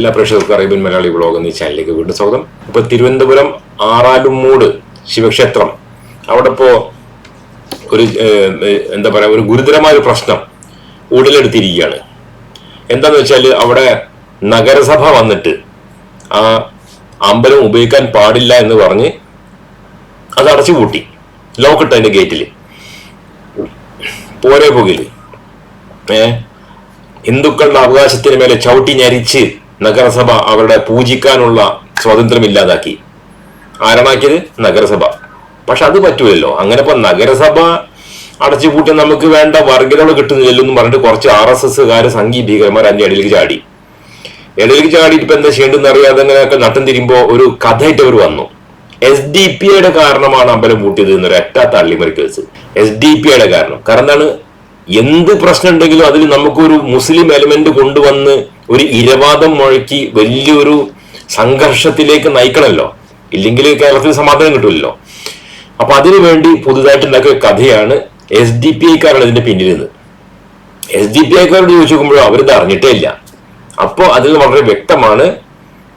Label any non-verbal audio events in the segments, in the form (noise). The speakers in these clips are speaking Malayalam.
എല്ലാ പ്രേക്ഷകർക്കും അറേബ്യൻ മലയാളി വ്ളോഗ് എന്ന ചാനലിലേക്ക് വീണ്ടും സ്വാഗതം. ഇപ്പൊ തിരുവനന്തപുരം ആറാലുമൂട് ശിവക്ഷേത്രം. അവിടെ ഇപ്പോ ഒരു എന്താ പറയാ ഒരു ഗുരുതരമായ ഒരു പ്രശ്നം ഉടലെടുത്തിരിക്കുകയാണ്. എന്താന്ന് വെച്ചാൽ അവിടെ നഗരസഭ വന്നിട്ട് ആ അമ്പലം ഉപയോഗിക്കാൻ പാടില്ല എന്ന് പറഞ്ഞ് അത് അടച്ചു പൂട്ടി. ലോക്കിട്ട് അതിന്റെ ഗേറ്റിൽ പോരെ പോകിൽ ഏ? ഹിന്ദുക്കളുടെ അവകാശത്തിന് മേലെ ചവിട്ടി ഞരിച്ച് നഗരസഭ അവരുടെ പൂജിക്കാനുള്ള സ്വാതന്ത്ര്യം ഇല്ലാതാക്കി. ആരണാക്കിയത്? നഗരസഭ. പക്ഷെ അത് പറ്റൂലല്ലോ. അങ്ങനെ ഇപ്പൊ നഗരസഭ അടച്ചുപൂട്ടി നമുക്ക് വേണ്ട വർഗീയതകൾ കിട്ടുന്നില്ലല്ലോ എന്ന് പറഞ്ഞിട്ട് കുറച്ച് ആർ എസ് എസ്സുകാര് സംഘീ ഭീകരന്മാർ അതിന്റെ ഇടയിലേക്ക് ചാടി. ഇടയിലേക്ക് ചാടിയിട്ട് ഇപ്പൊ എന്താ ചെയ്യേണ്ടെന്ന് അറിയാതെ അങ്ങനെയൊക്കെ നട്ടം തിരിയുമ്പോ ഒരു കഥയായിട്ട് അവർ വന്നു. എസ് ഡി പി ഐയുടെ കാരണമാണ് അമ്പലം പൂട്ടിയത് എന്നൊരു ഒറ്റ തള്ളിമറി കേസ്. എസ് ഡി പി ഐയുടെ കാരണം. കാരണം എന്താണ്? എന്ത് പ്രശ്നം ഉണ്ടെങ്കിലും അതിൽ നമുക്കൊരു മുസ്ലിം എലമെന്റ് കൊണ്ടുവന്ന് ഒരു ഇരവാദം മുഴക്കി വലിയൊരു സംഘർഷത്തിലേക്ക് നയിക്കണമല്ലോ. ഇല്ലെങ്കിൽ കേരളത്തിൽ സമാധാനം കിട്ടില്ലല്ലോ അപ്പൊ അതിനു വേണ്ടി പുതുതായിട്ട് ഉണ്ടാക്കിയ കഥയാണ് എസ് ഡി പി ഐക്കാരാണ് ഇതിന്റെ പിന്നിൽ നിന്ന് എസ് ഡി പി ഐക്കാരോട് ചോദിച്ചു നോക്കുമ്പോഴോ അവരിത് അറിഞ്ഞിട്ടേ ഇല്ല. അപ്പോൾ അതിൽ വളരെ വ്യക്തമാണ്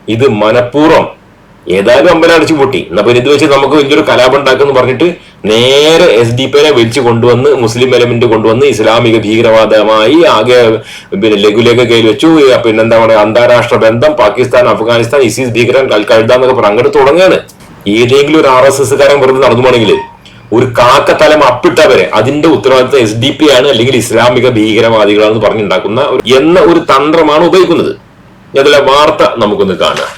ഇത് മനഃപൂർവം ഏതായാലും അമ്പലം അടച്ചു പൊട്ടി എന്നാ പിന്നെ ഇത് വെച്ച് നമുക്ക് വലിയൊരു കലാപം ഉണ്ടാക്കുമെന്ന് പറഞ്ഞിട്ട് നേരെ എസ് ഡി പിനെ വിളിച്ചു കൊണ്ടുവന്ന് മുസ്ലിം എലമെന്റ് കൊണ്ടുവന്ന് ഇസ്ലാമിക ഭീകരവാദമായി ആകെ പിന്നെ ലഘുലേഖ കയ്യിൽ വെച്ചു. പിന്നെന്താ പറയുക അന്താരാഷ്ട്ര ബന്ധം പാകിസ്ഥാൻ അഫ്ഗാനിസ്ഥാൻ ഇസീസ് ഭീകരൻ കഴുതാന്നൊക്കെ എന്നൊക്കെ പറഞ്ഞ് അങ്ങോട്ട് തുടങ്ങുകയാണ്. ഏതെങ്കിലും ഒരു ആർ എസ് എസ് കാരൻ വെറുതെ നടന്നു പോണെങ്കിൽ ഒരു കാക്കത്തലം അപ്പിട്ടവരെ അതിന്റെ ഉത്തരവാദിത്തം എസ് ഡി പി ആണ് അല്ലെങ്കിൽ ഇസ്ലാമിക ഭീകരവാദികളാണെന്ന് പറഞ്ഞുണ്ടാക്കുന്ന എന്ന ഒരു തന്ത്രമാണ് ഉപയോഗിക്കുന്നത് അതിലെ വാർത്ത നമുക്കൊന്ന് കാണാം.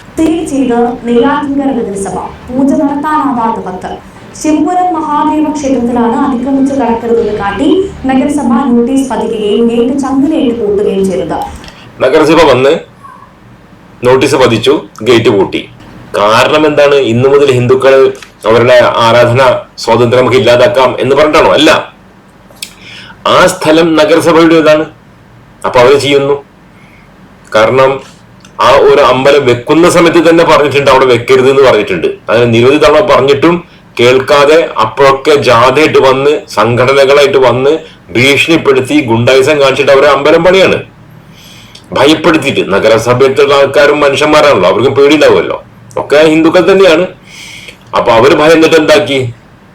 ചെയ്ത് നിരാകരണ നഗരസഭ പൂജ നടത്താനാവാത്ത ഭക്തർ ശിവപുരം മഹാദേവ ക്ഷേത്രത്തിലാണ് അതിക്രമിച്ച് കടക്കരുതെന്ന് കാട്ടി നഗരസഭ നോട്ടീസ് പതിക്കുകയും ഗേറ്റ് ചങ്ങലയിട്ട് പൂട്ടുകയും ചെയ്തത്. നഗരസഭ വന്ന് നോട്ടീസ് പതിച്ചു ഗേറ്റ് പൂട്ടി. കാരണം എന്താണ്? ഇന്നു മുതൽ ഹിന്ദുക്കൾ അവരുടെ ആരാധന സ്വാതന്ത്ര്യം നമുക്ക് ഇല്ലാതാക്കാം എന്ന് പറഞ്ഞിട്ടാണോ? അല്ല. ആ സ്ഥലം നഗരസഭയുടേതാണ്. അപ്പൊ അവർ ചെയ്യുന്നു. കാരണം ആ ഒരു അമ്പലം വെക്കുന്ന സമയത്ത് തന്നെ പറഞ്ഞിട്ടുണ്ട് അവിടെ വെക്കരുത് എന്ന് പറഞ്ഞിട്ടുണ്ട്. അതിന് നിരവധി തവണ പറഞ്ഞിട്ടും കേൾക്കാതെ അപ്പോഴൊക്കെ ജാഥയായിട്ട് വന്ന് സംഘടനകളായിട്ട് വന്ന് ഭീഷണിപ്പെടുത്തി ഗുണ്ടായുസം കാണിച്ചിട്ട് അവരെ അമ്പലം പണിയാണ്. ഭയപ്പെടുത്തിയിട്ട് നഗരസഭയത്തുള്ള ആൾക്കാരും മനുഷ്യന്മാരാണല്ലോ അവർക്കും പേടിയുണ്ടാവുമല്ലോ. ഒക്കെ ഹിന്ദുക്കൾ തന്നെയാണ്. അപ്പൊ അവർ ഭയം എന്നിട്ട് എന്താക്കി?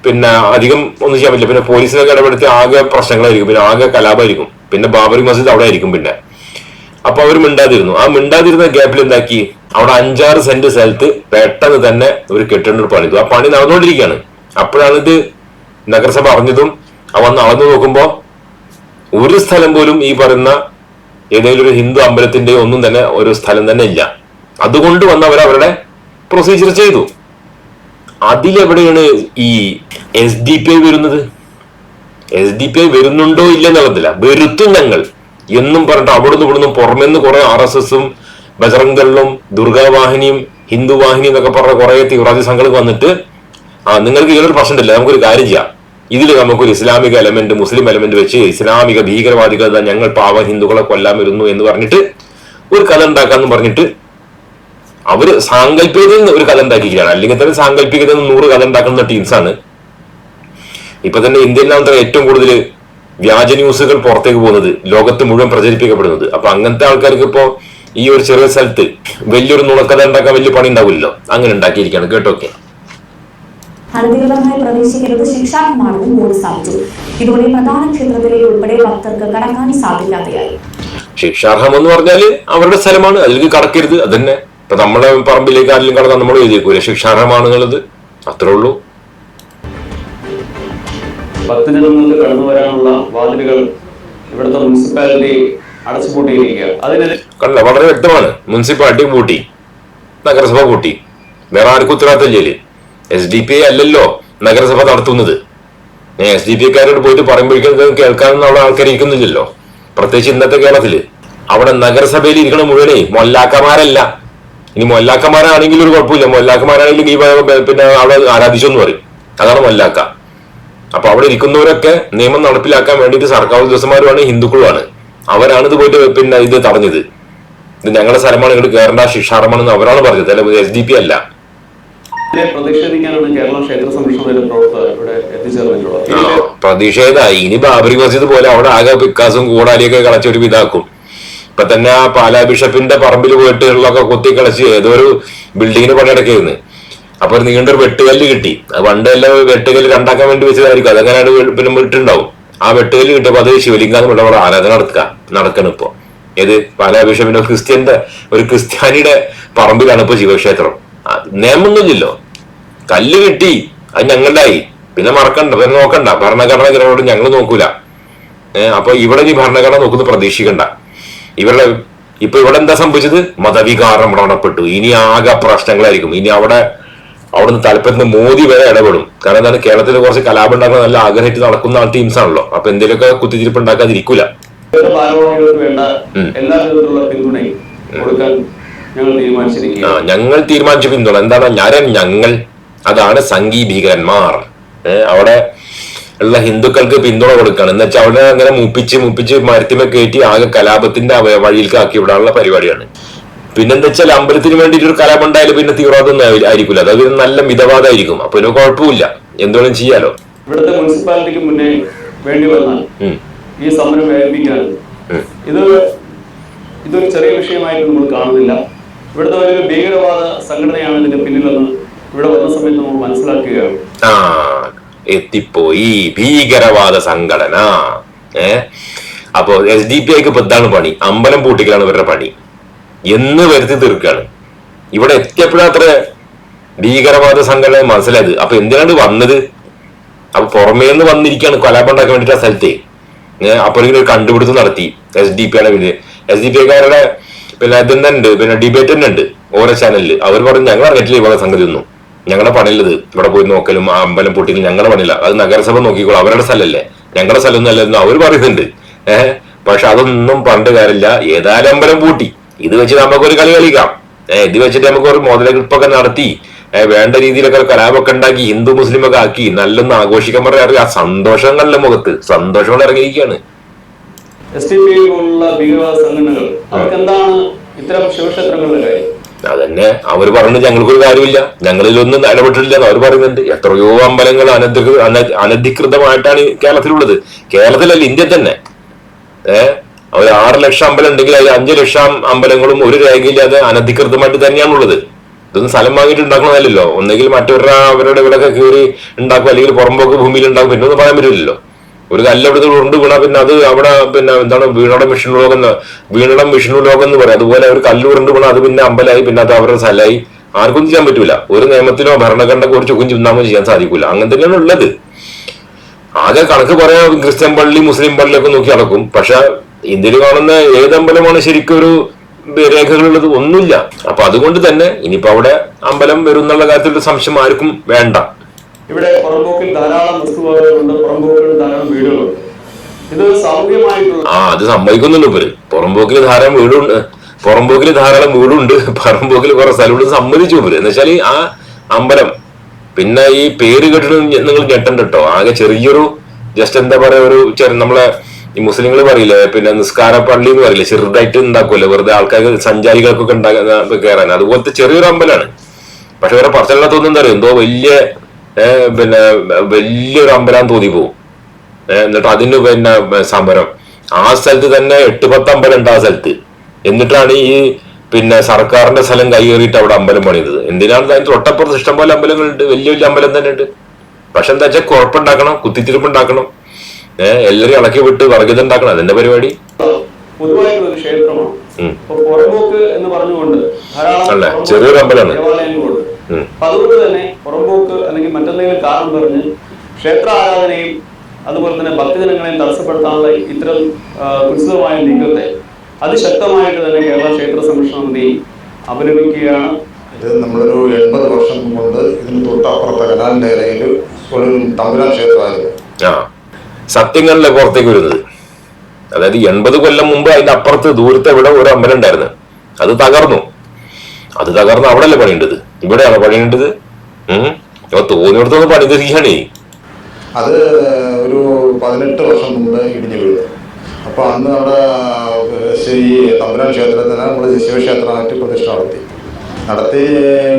പിന്നെ അധികം ഒന്നും ചെയ്യാൻ പറ്റില്ല. പിന്നെ പോലീസിനൊക്കെ ഇടപെടുത്തി ആകെ പ്രശ്നങ്ങളായിരിക്കും. പിന്നെ ആകെ കലാപമായിരിക്കും. പിന്നെ ബാബറി മസ്ജിദ് അവിടെ ആയിരിക്കും പിന്നെ. അപ്പൊ അവർ മിണ്ടാതിരുന്നു. ആ മിണ്ടാതിരുന്ന ഗ്യാപ്പിൽ എന്താക്കി? അവിടെ അഞ്ചാറ് സെന്റ് സ്ഥലത്ത് പെട്ടെന്ന് തന്നെ ഒരു കെട്ടിടം പണിതു. ആ പണി നടന്നുകൊണ്ടിരിക്കുകയാണ്. അപ്പോഴാണ് ഇത് നഗരസഭ അറിഞ്ഞതും അവ നടന്നു അളന്നു നോക്കുമ്പോ ഒരു സ്ഥലം പോലും ഈ പറയുന്ന ഏതെങ്കിലും ഒരു ഹിന്ദു അമ്പലത്തിന്റെ ഒന്നും തന്നെ ഒരു സ്ഥലം തന്നെ ഇല്ല. അതുകൊണ്ട് വന്ന് അവർ അവരുടെ പ്രൊസീജിയർ ചെയ്തു. അതിലെവിടെയാണ് ഈ എസ് ഡി പി ഐ വരുന്നത്? എസ് ഡി പി ഐ വരുന്നുണ്ടോ ഇല്ല എന്നുള്ളതില്ല വരുത്തും ഞങ്ങൾ. എന്നും പറഞ്ഞിട്ട് അവിടുന്ന് ഇവിടുന്ന് പുറമെന്ന് കുറെ ആർ എസ് എസും ബജറംഗളിലും ദുർഗാവാഹിനിയും ഹിന്ദു വാഹിനി എന്നൊക്കെ പറഞ്ഞ കുറെ തീവ്രവാദി സംഘങ്ങൾ വന്നിട്ട് ആ നിങ്ങൾക്ക് ഇതിലൊരു പ്രശ്നമില്ല നമുക്കൊരു കാര്യം ചെയ്യാം. ഇതിൽ നമുക്കൊരു ഇസ്ലാമിക എലമെന്റ് മുസ്ലിം എലമെന്റ് വെച്ച് ഇസ്ലാമിക ഭീകരവാദികൾ ഞങ്ങൾ പാവ ഹിന്ദുക്കളെ കൊല്ലാൻ വരുന്നു എന്ന് പറഞ്ഞിട്ട് ഒരു കഥ ഉണ്ടാക്കാന്ന് പറഞ്ഞിട്ട് അവർ സാങ്കല്പികതയിൽ നിന്ന് ഒരു കഥ ഉണ്ടാക്കിയിരിക്കുകയാണ്. അല്ലെങ്കിൽ തന്നെ സാങ്കല്പികതയിൽ നിന്ന് നൂറ് കഥ ഉണ്ടാക്കുന്ന ടീംസാണ് ഇപ്പൊ തന്നെ ഇന്ത്യയിലാണ് ഏറ്റവും കൂടുതൽ വ്യാജ ന്യൂസുകൾ പുറത്തേക്ക് പോകുന്നത് ലോകത്ത് മുഴുവൻ പ്രചരിപ്പിക്കപ്പെടുന്നത്. അപ്പൊ അങ്ങനത്തെ ആൾക്കാർക്ക് ഇപ്പോ ഈ ഒരു ചെറിയ സ്ഥലത്ത് വലിയൊരു നുണക്കഥ ഉണ്ടാക്കാൻ വലിയ പണി ഉണ്ടാവില്ലല്ലോ? അങ്ങനെ ഉണ്ടാക്കിയിരിക്കുകയാണ്. കേട്ടോക്കെ അനധികൃതമായി പ്രവേശിക്കരുത് ശിക്ഷാർഹമാണെന്നും ബോർഡ് സ്ഥാപിച്ചു ഇതോടെ പ്രധാന ക്ഷേത്രത്തിലെ ഉൾപ്പെടെ ഭക്തർക്ക് കടക്കാൻ സാധിക്കാതെയായി. ശിക്ഷാർഹം എന്ന് പറഞ്ഞാൽ അവരുടെ സ്ഥലമാണ്. അതിലേക്ക് കടക്കരുത്. അതന്നെ. ഇപ്പൊ നമ്മുടെ പറമ്പിലേക്ക് ആരെങ്കിലും കടന്നാൽ നമ്മൾ എഴുതിയേക്കൂല? ശിക്ഷാർഹമാണെന്നുള്ളത്. അത്രേ ഉള്ളൂ. ഭക്തജനങ്ങൾക്ക് കടന്നു വരാനുള്ള വാതിലുകൾ ഇവിടുത്തെ മുനിസിപ്പാലിറ്റി അടച്ചുപൂട്ടിയിരിക്കുക. അതിനെതിരെ വളരെ വ്യക്തമാണ്. മുനിസിപ്പാലിറ്റി പൂട്ടി നഗരസഭ പൂട്ടി. വേറെ ആർക്കും ഉത്തരവാദിത്തം ഉത്തരവാദിത്തമില്ലേ എസ് ഡി പി ഐ അല്ലല്ലോ നഗരസഭ നടത്തുന്നത്. എസ് ഡി പി ഐക്കാരോട് പോയിട്ട് പറയുമ്പോഴേക്കും കേൾക്കാനൊന്നും അവിടെ ആൾക്കാർ ഇരിക്കുന്നില്ലല്ലോ. പ്രത്യേകിച്ച് ഇന്നത്തെ കേരളത്തിൽ. അവിടെ നഗരസഭയിൽ ഇരിക്കണ മുഴുവനേ മൊല്ലാക്കമാരല്ല ഇനി മൊല്ലാക്കമാരാണെങ്കിലും ഒരു കുഴപ്പമില്ല. മൊല്ലാക്കമാരാണെങ്കിലും ഈ പിന്നെ അവിടെ ആരാധിച്ചെന്ന് പറയും. അതാണ് മൊല്ലാക്ക. അപ്പൊ അവിടെ ഇരിക്കുന്നവരൊക്കെ നിയമം നടപ്പിലാക്കാൻ വേണ്ടിയിട്ട് സർക്കാർ ഉദ്യോഗസ്ഥന്മാരുമാണ് ഹിന്ദുക്കളുമാണ്. അവരാണ് ഇത് പോയിട്ട് പിന്നെ ഇത് തടഞ്ഞത്. ഇത് ഞങ്ങളുടെ സ്ഥലമാണ് ഇങ്ങോട്ട് കയറേണ്ട ശിക്ഷാർഹമാണെന്ന് അവരാണ് പറഞ്ഞത്. അല്ല എസ് ഡി പി അല്ല. പ്രതിഷേധ കേരള ഇനി ബാബറി മസ്ജിദ് പോലെ അവിടെ ആകെ പിക്കാസും കൂടാലിയൊക്കെ കളച്ചൊരു ഇതാക്കും ഇപ്പൊ തന്നെ ആ പാലാ ബിഷപ്പിന്റെ പറമ്പിൽ പോയിട്ട് ഉള്ളൊക്കെ കളിച്ച് ഏതോ ഒരു ബിൽഡിങ്ങിന് പണിയെടുക്കായിരുന്നു. അപ്പൊ ഒരു നീണ്ടൊരു വെട്ടുകല്ല് കിട്ടി. അത് പണ്ടെല്ലാം വെട്ടുകല്ല് രണ്ടാക്കാൻ വേണ്ടി വെച്ചതായിരിക്കും. അതങ്ങനെ പിന്നെ വിട്ടുണ്ടാവും ആ വെട്ടുകല്ല് കിട്ടിയപ്പോ അത് ശിവലിംഗാന്ന് അവിടെ ആരാധന നടക്കുക. നടക്കണം ഇപ്പോ. ഏത്? പാലാ ബിഷപ്പിന്റെ ക്രിസ്ത്യന്റെ ഒരു ക്രിസ്ത്യാനിയുടെ പറമ്പിലാണ് ഇപ്പൊ ശിവക്ഷേത്രം. നിയമൊന്നുമില്ലല്ലോ കല്ല് കിട്ടി. അത് ഞങ്ങളുടെ ആയി പിന്നെ മറക്കണ്ട. പിന്നെ നോക്കണ്ട. ഭരണഘടന ഗ്രഹോട് ഞങ്ങൾ നോക്കൂല. അപ്പൊ ഇവിടെ ഈ ഭരണഘടന നോക്കുന്നത് പ്രതീക്ഷിക്കണ്ട. ഇവരുടെ ഇപ്പൊ ഇവിടെ എന്താ സംഭവിച്ചത്? മതവികാരം വ്രണപ്പെട്ടു ഇനി ആകെ പ്രശ്നങ്ങളായിരിക്കും. ഇനി അവിടെ അവിടുന്ന് തലപ്പത്തിന് മോദി വരെ ഇടപെടും. കാരണം എന്താണ്? കേരളത്തിൽ കുറച്ച് കലാപം ഉണ്ടാക്കാൻ നല്ല ആഗ്രഹിച്ച് നടക്കുന്ന ടീംസ് ആണല്ലോ അപ്പൊ എന്തെങ്കിലുമൊക്കെ കുത്തിത്തിരിപ്പ് ഉണ്ടാക്കാതിരിക്കൂല. ഞങ്ങൾ തീരുമാനിച്ച പിന്തുണ എന്താണ്? ഞാൻ ഞങ്ങൾ. അതാണ് സംഘീ ഭീകരന്മാർ അവിടെ ഉള്ള ഹിന്ദുക്കൾക്ക് പിന്തുണ കൊടുക്കണം എന്ന് വെച്ചാൽ അവിടെ അങ്ങനെ മുപ്പിച്ച് മുപ്പിച്ച് മരത്തിമ കയറ്റി ആകെ കലാപത്തിന്റെ വഴിയിലേക്ക് ആക്കി വിടാനുള്ള പരിപാടിയാണ്. പിന്നെന്താ വെച്ചാൽ അമ്പലത്തിന് വേണ്ടിയിട്ട് ഒരു കലാപം ഉണ്ടായാലും പിന്നെ തീവ്രവാദം ആയിരിക്കില്ല അത് പിന്നെ നല്ല മിതവാദമായിരിക്കും അപ്പൊ പിന്നെ കുഴപ്പമില്ല. എന്തുവേണം ചെയ്യാലോ. ഇവിടുത്തെ മുനിസിപ്പാലിറ്റിക്ക് മുന്നേ വേണ്ടി വന്നാൽ ഈ സമരം വേദിപ്പിക്കാൻ. ഇത് ഇതൊരു ചെറിയ വിഷയമായിട്ട് നമ്മൾ കാണുന്നില്ല. ഇവിടുത്തെ ഒരു ഭീകരവാദ സംഘടനയാണ് ഇതിന്റെ പിന്നിലെന്ന് ഇവിടെ വന്ന സമയത്ത് നമ്മൾ മനസ്സിലാക്കുകയാണ്. ആ എത്തിപ്പോയി. ഭീകരവാദ സംഘടന. ഏ? അപ്പോ എസ് ഡി പി ഐക്ക് ഇപ്പൊ എന്താണ് പണി. അമ്പലം പൂട്ടിക്കലാണ് ഇവരുടെ പണി. എന്ന് വരുത്തി തീർക്കുകയാണ്. ഇവിടെ എത്തിയപ്പോഴത്ര ഭീകരവാദ സംഘടന മനസ്സിലായത്. അപ്പൊ എന്തിനാണ് വന്നത്? അപ്പൊ പുറമേ നിന്ന് വന്നിരിക്കുകയാണ് കൊലാപണ്ടാക്കാൻ വേണ്ടിട്ട് ആ സ്ഥലത്തെ. അപ്പൊ ഒരു കണ്ടുപിടുത്തം നടത്തി. എസ് ഡി പി ആണ് പിന്നെ എസ് ഡി പി കാരുടെ പിന്നെ ഇതന്നെ ഉണ്ട് പിന്നെ ഡിബേറ്റ് തന്നെ ഉണ്ട് ഓരോ ചാനലിൽ അവർ പറഞ്ഞു ഞങ്ങൾ അറിഞ്ഞിട്ടില്ല ഇവിടെ സംഗതി ഒന്നും. ഞങ്ങളുടെ പണിയിലത് ഇവിടെ പോയി നോക്കലും അമ്പലം പൊട്ടിക്കലും ഞങ്ങളുടെ പണിയില്ല. അത് നഗരസഭ നോക്കിക്കോളും. അവരുടെ സ്ഥലമല്ലേ. ഞങ്ങളുടെ സ്ഥലമൊന്നും അല്ലെന്ന് അവർ പറയുന്നുണ്ട്. ഏഹ് പക്ഷെ അതൊന്നും പണ്ട് കാര്യമില്ല ഏതായാലും അമ്പലം പൂട്ടി. ഇത് വെച്ചിട്ട് നമുക്കൊരു കളി കളിക്കാം. ഏഹ് ഇത് വെച്ചിട്ട് നമുക്ക് ഒരു മുതലെടുപ്പൊക്കെ നടത്തി വേണ്ട രീതിയിലൊക്കെ ഒരു കലാപൊക്കെ ഉണ്ടാക്കി ഹിന്ദു മുസ്ലിം ഒക്കെ ആക്കി നല്ലൊന്ന് ആഘോഷിക്കാൻ പറയാറ് ആ സന്തോഷങ്ങളുടെ മുഖത്ത്? സന്തോഷം കൊണ്ട് ഇറങ്ങിയിരിക്കുകയാണ്. എസ് ടി പി പോലുള്ള ഭീകരവാദ സംഘടനകൾ ഇത്തരം ശിവക്ഷേത്രങ്ങളുടെ കാര്യം? അതന്നെ. അവർ പറഞ്ഞു ഞങ്ങൾക്ക് ഞങ്ങൾക്കൊരു കാര്യമില്ല. ഞങ്ങളിലൊന്നും ഇടപെട്ടിട്ടില്ല എന്ന് അവർ പറയുന്നുണ്ട്. എത്രയോ അമ്പലങ്ങൾ അനധികൃത അനധികൃതമായിട്ടാണ് കേരളത്തിലുള്ളത്. കേരളത്തിലല്ല ഇന്ത്യ തന്നെ. ഏഹ് ഒരു ആറ് ലക്ഷം അമ്പലം ഉണ്ടെങ്കിൽ അതിൽ അഞ്ചു ലക്ഷം അമ്പലങ്ങളും ഒരു രേഖയില്ലാതെ അനധികൃതമായിട്ട് തന്നെയാണുള്ളത് ഇതൊന്നും സ്ഥലം വാങ്ങിയിട്ട് ഉണ്ടാക്കണമല്ലോ ഒന്നെങ്കിൽ മറ്റൊരു അവരുടെ ഇവിടെ കയറി ഉണ്ടാക്കും അല്ലെങ്കിൽ പുറമ്പോക്ക് ഭൂമിയിൽ ഉണ്ടാക്കും പിന്നെ ഒന്നും പറയാൻ പറ്റില്ലല്ലോ. ഒരു കല്ല് അവിടെ വീണാ പിന്നെ അത് അവിടെ പിന്നെ എന്താണ് വീണടം വിഷ്ണു ലോകം എന്ന് വീണടം വിഷ്ണു ലോകം എന്ന് പറയും. അതുപോലെ ഒരു കല്ല് ഉരുണ്ട് വീണ അത് പിന്നെ അമ്പലായി പിന്നെ അത് അവരുടെ സ്ഥലമായി. ആർക്കും ചെയ്യാൻ പറ്റൂല. ഒരു നിയമത്തിനോ ഭരണഘടനക്കോ ഒരു ചുക്കും ചിന്താമോ ചെയ്യാൻ സാധിക്കില്ല അങ്ങനെ തന്നെയാണ് ഉള്ളത്. ആകെ കണക്ക് പറയാൻ ക്രിസ്ത്യൻ പള്ളി മുസ്ലിം പള്ളിയൊക്കെ നോക്കി നടക്കും. പക്ഷെ ഇന്ത്യയിൽ കാണുന്ന ഏതമ്പലമാണ് ശരിക്കും ഒരു രേഖകളുള്ളത്? ഒന്നുമില്ല. അപ്പൊ അതുകൊണ്ട് തന്നെ ഇനിയിപ്പോ അവിടെ അമ്പലം വരും എന്നുള്ള കാര്യത്തിൽ സംശയം ആർക്കും വേണ്ട. ഇവിടെ പുറമ്പോക്കിൽ ധാരാളം വസ്തുവകകളുണ്ട് പുറമ്പോക്കിൽ ധാരാളം വീടുകളുണ്ട് ഇത് സാമൂഹ്യമായിട്ടുള്ള ആ അത് സമ്മതിക്കുന്നുണ്ട് ഇവർ. പുറമ്പോക്കിൽ ധാരാളം വീടുണ്ട് പുറമ്പോക്കിൽ ധാരാളം വീടുണ്ട് പുറമ്പോക്കിൽ കുറെ സ്ഥലമുണ്ട് സമ്മതിച്ചു ഇവർ. എന്നുവെച്ചാൽ ആ അമ്പലം പിന്നെ ഈ പേര് കേട്ടിട്ട് നിങ്ങൾ ഞെട്ടണ്ട കേട്ടോ. ആകെ ചെറിയൊരു ജസ്റ്റ് എന്താ പറയാ ഒരു നമ്മളെ ഈ മുസ്ലിങ്ങൾ പറയില്ലേ പിന്നെ നിസ്കാര പള്ളി എന്ന് പറയില്ലേ ചെറുതായിട്ട് ഉണ്ടാക്കുമല്ലോ വെറുതെ ആൾക്കാർ സഞ്ചാരികൾക്കൊക്കെ കേറാൻ. കയറാൻ അതുപോലത്തെ ചെറിയൊരു അമ്പലമാണ്. പക്ഷെ വേറെ പറച്ചിലത്തൊന്നും എന്താ പറയുക എന്തോ വലിയ പിന്നെ വലിയൊരു അമ്പലം തോന്നി പോകും എന്നിട്ട് അതിന് പിന്നെ സമരം ആ സ്ഥലത്ത് തന്നെ എട്ട് പത്ത് അമ്പലം ഉണ്ട് ആ സ്ഥലത്ത്. എന്നിട്ടാണ് ഈ പിന്നെ സർക്കാരിന്റെ സ്ഥലം കൈയേറിയിട്ട് അവിടെ അമ്പലം പണിതത് എന്തിനാണ് അതിന് തൊട്ടപ്പുറത്ത് ഇഷ്ടംപോലെ അമ്പലങ്ങളുണ്ട് വലിയ വലിയ അമ്പലം തന്നെ ഉണ്ട്. പക്ഷെ എന്താ വെച്ചാൽ കുഴപ്പമുണ്ടാക്കണം കുത്തിത്തിരിപ്പ് ഉണ്ടാക്കണം. ഏഹ് എല്ലാരും ഇളക്കി വിട്ട് വർഗീയത ഉണ്ടാക്കണം. അതിന്റെ പരിപാടി? പൊതുവായിട്ടുള്ള ഒരു ക്ഷേത്രമാണ് പുറമ്പോക്ക് എന്ന് പറഞ്ഞുകൊണ്ട് ധാരാളം ചെറിയൊരു അമ്പലമാണ്. ദേവാലയങ്ങളുണ്ട്. അതുകൊണ്ട് തന്നെ പുറമ്പോക്ക് അല്ലെങ്കിൽ മറ്റെന്തെങ്കിലും കാരണം പറഞ്ഞ് ക്ഷേത്ര ആരാധനയും അതുപോലെ തന്നെ ഭക്തജനങ്ങളെയും തടസ്സപ്പെടുത്താനുള്ള ഇത്തരം ആ, കുത്സിതമായ നീക്കത്തെ അതിശക്തമായിട്ട് തന്നെ കേരള ക്ഷേത്ര സംരക്ഷണ സമിതി അപലപിക്കുകയാണ്. ഇത് നമ്മളൊരു എൺപത് വർഷം കൊണ്ട് ഇതിന് തൊട്ടപ്പുറത്തെ കനാലിന്റെ ഇടയിൽ ഒരു തമ്പുരാൻ ക്ഷേത്രമായിരുന്നു. സത്യങ്ങളിലെ പുറത്തേക്ക് വരുന്നത്. അതായത് എൺപത് കൊല്ലം മുമ്പ് അതിന്റെ അപ്പുറത്ത് ദൂരത്തെ ഇവിടെ ഒരു അമ്പലം ഉണ്ടായിരുന്നു. അത് തകർന്നു. അത് തകർന്ന് അവിടെയല്ലേ പണിയേണ്ടത്? ഇവിടെയാണ് പണിയേണ്ടത്? തോന്നിയിടത്തൊന്ന് പണി തിരിക്കുകയാണേ അത് ഒരു പതിനെട്ട് വർഷം മുമ്പ് ഇടിഞ്ഞു വീഴുക അപ്പൊ അന്ന് അവിടെ ഈ തമ്പുരാൻ ക്ഷേത്രത്തിന് നമ്മൾ ശിവക്ഷേത്രമായിട്ട് പ്രതിഷ്ഠ നടത്തി. നടത്തി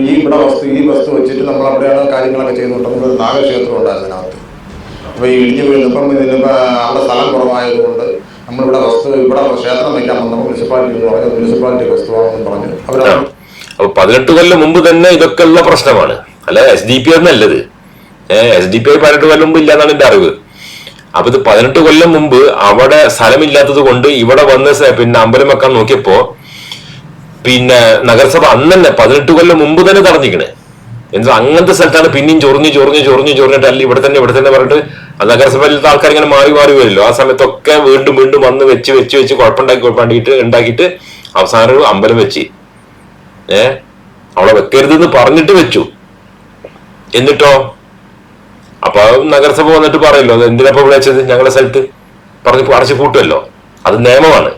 ഈ ഇവിടെ വസ്തു ഈ വസ്തു വെച്ചിട്ട് നമ്മൾ അവിടെയാണ് കാര്യങ്ങളൊക്കെ ചെയ്യുന്നുണ്ടെന്നുള്ളൊരു നാഗക്ഷേത്രം ഉണ്ടായിരുന്നു അതിനകത്ത്. അപ്പോൾ ഈ ഇടിഞ്ഞു വീഴുന്നപ്പം ഇതിന് അവിടെ സ്ഥലം കുറവായതുകൊണ്ട് നമ്മളിവിടെ വസ്തു ഇവിടെ ക്ഷേത്രം വയ്ക്കാൻ വന്നപ്പോൾ മുനിസിപ്പാലിറ്റി എന്ന് പറഞ്ഞു മുനിസിപ്പാലിറ്റി വസ്തുവാണെന്ന് പറഞ്ഞു. അപ്പൊ പതിനെട്ട് കൊല്ലം മുമ്പ് തന്നെ ഇതൊക്കെ ഉള്ള പ്രശ്നമാണ്. അല്ല? എസ് ഡി പി എന്നല്ലത് എസ് ഡി പി ഐ പതിനെട്ട് കൊല്ലം മുമ്പ് ഇല്ലാന്നാണ് എന്റെ അറിവ്. അപ്പൊ ഇത് പതിനെട്ട് കൊല്ലം മുമ്പ് അവിടെ സ്ഥലമില്ലാത്തത് കൊണ്ട് ഇവിടെ വന്ന് പിന്നെ അമ്പലം വെക്കാൻ നോക്കിയപ്പോ പിന്നെ നഗരസഭ അന്ന് തന്നെ പതിനെട്ട് കൊല്ലം മുമ്പ് തന്നെ തടഞ്ഞിക്കണ് എന്താ അങ്ങനത്തെ സ്ഥലത്താണ് പിന്നെയും ചൊറിഞ്ഞ് ചൊറിഞ്ഞ് ചൊറിഞ്ഞ് ചൊറിഞ്ഞിട്ട് അല്ല ഇവിടെ തന്നെ ഇവിടെ തന്നെ പറഞ്ഞിട്ട് നഗരസഭയിലത്തെ ആൾക്കാർ ഇങ്ങനെ മാറി മാറി വരുമല്ലോ. ആ സമയത്തൊക്കെ വീണ്ടും വീണ്ടും വന്ന് വെച്ച് വെച്ച് വെച്ച് കുഴപ്പമുണ്ടാക്കി കുഴപ്പമുണ്ടാക്കിയിട്ട് ഉണ്ടാക്കിയിട്ട് അവസാനം ഒരു അമ്പലം വെച്ച്. ഏ? അവളെ വെക്കരുതെന്ന് പറഞ്ഞിട്ട് വെച്ചു. എന്നിട്ടോ? അപ്പൊ നഗരസഭ വന്നിട്ട് പറയല്ലോ "അത് എന്തിനാ ഇപ്പൊ വിളിച്ചത് ഞങ്ങളുടെ സ്ഥലത്ത് പറഞ്ഞ് അടച്ചു പൂട്ടുമല്ലോ അത് നിയമമാണ്.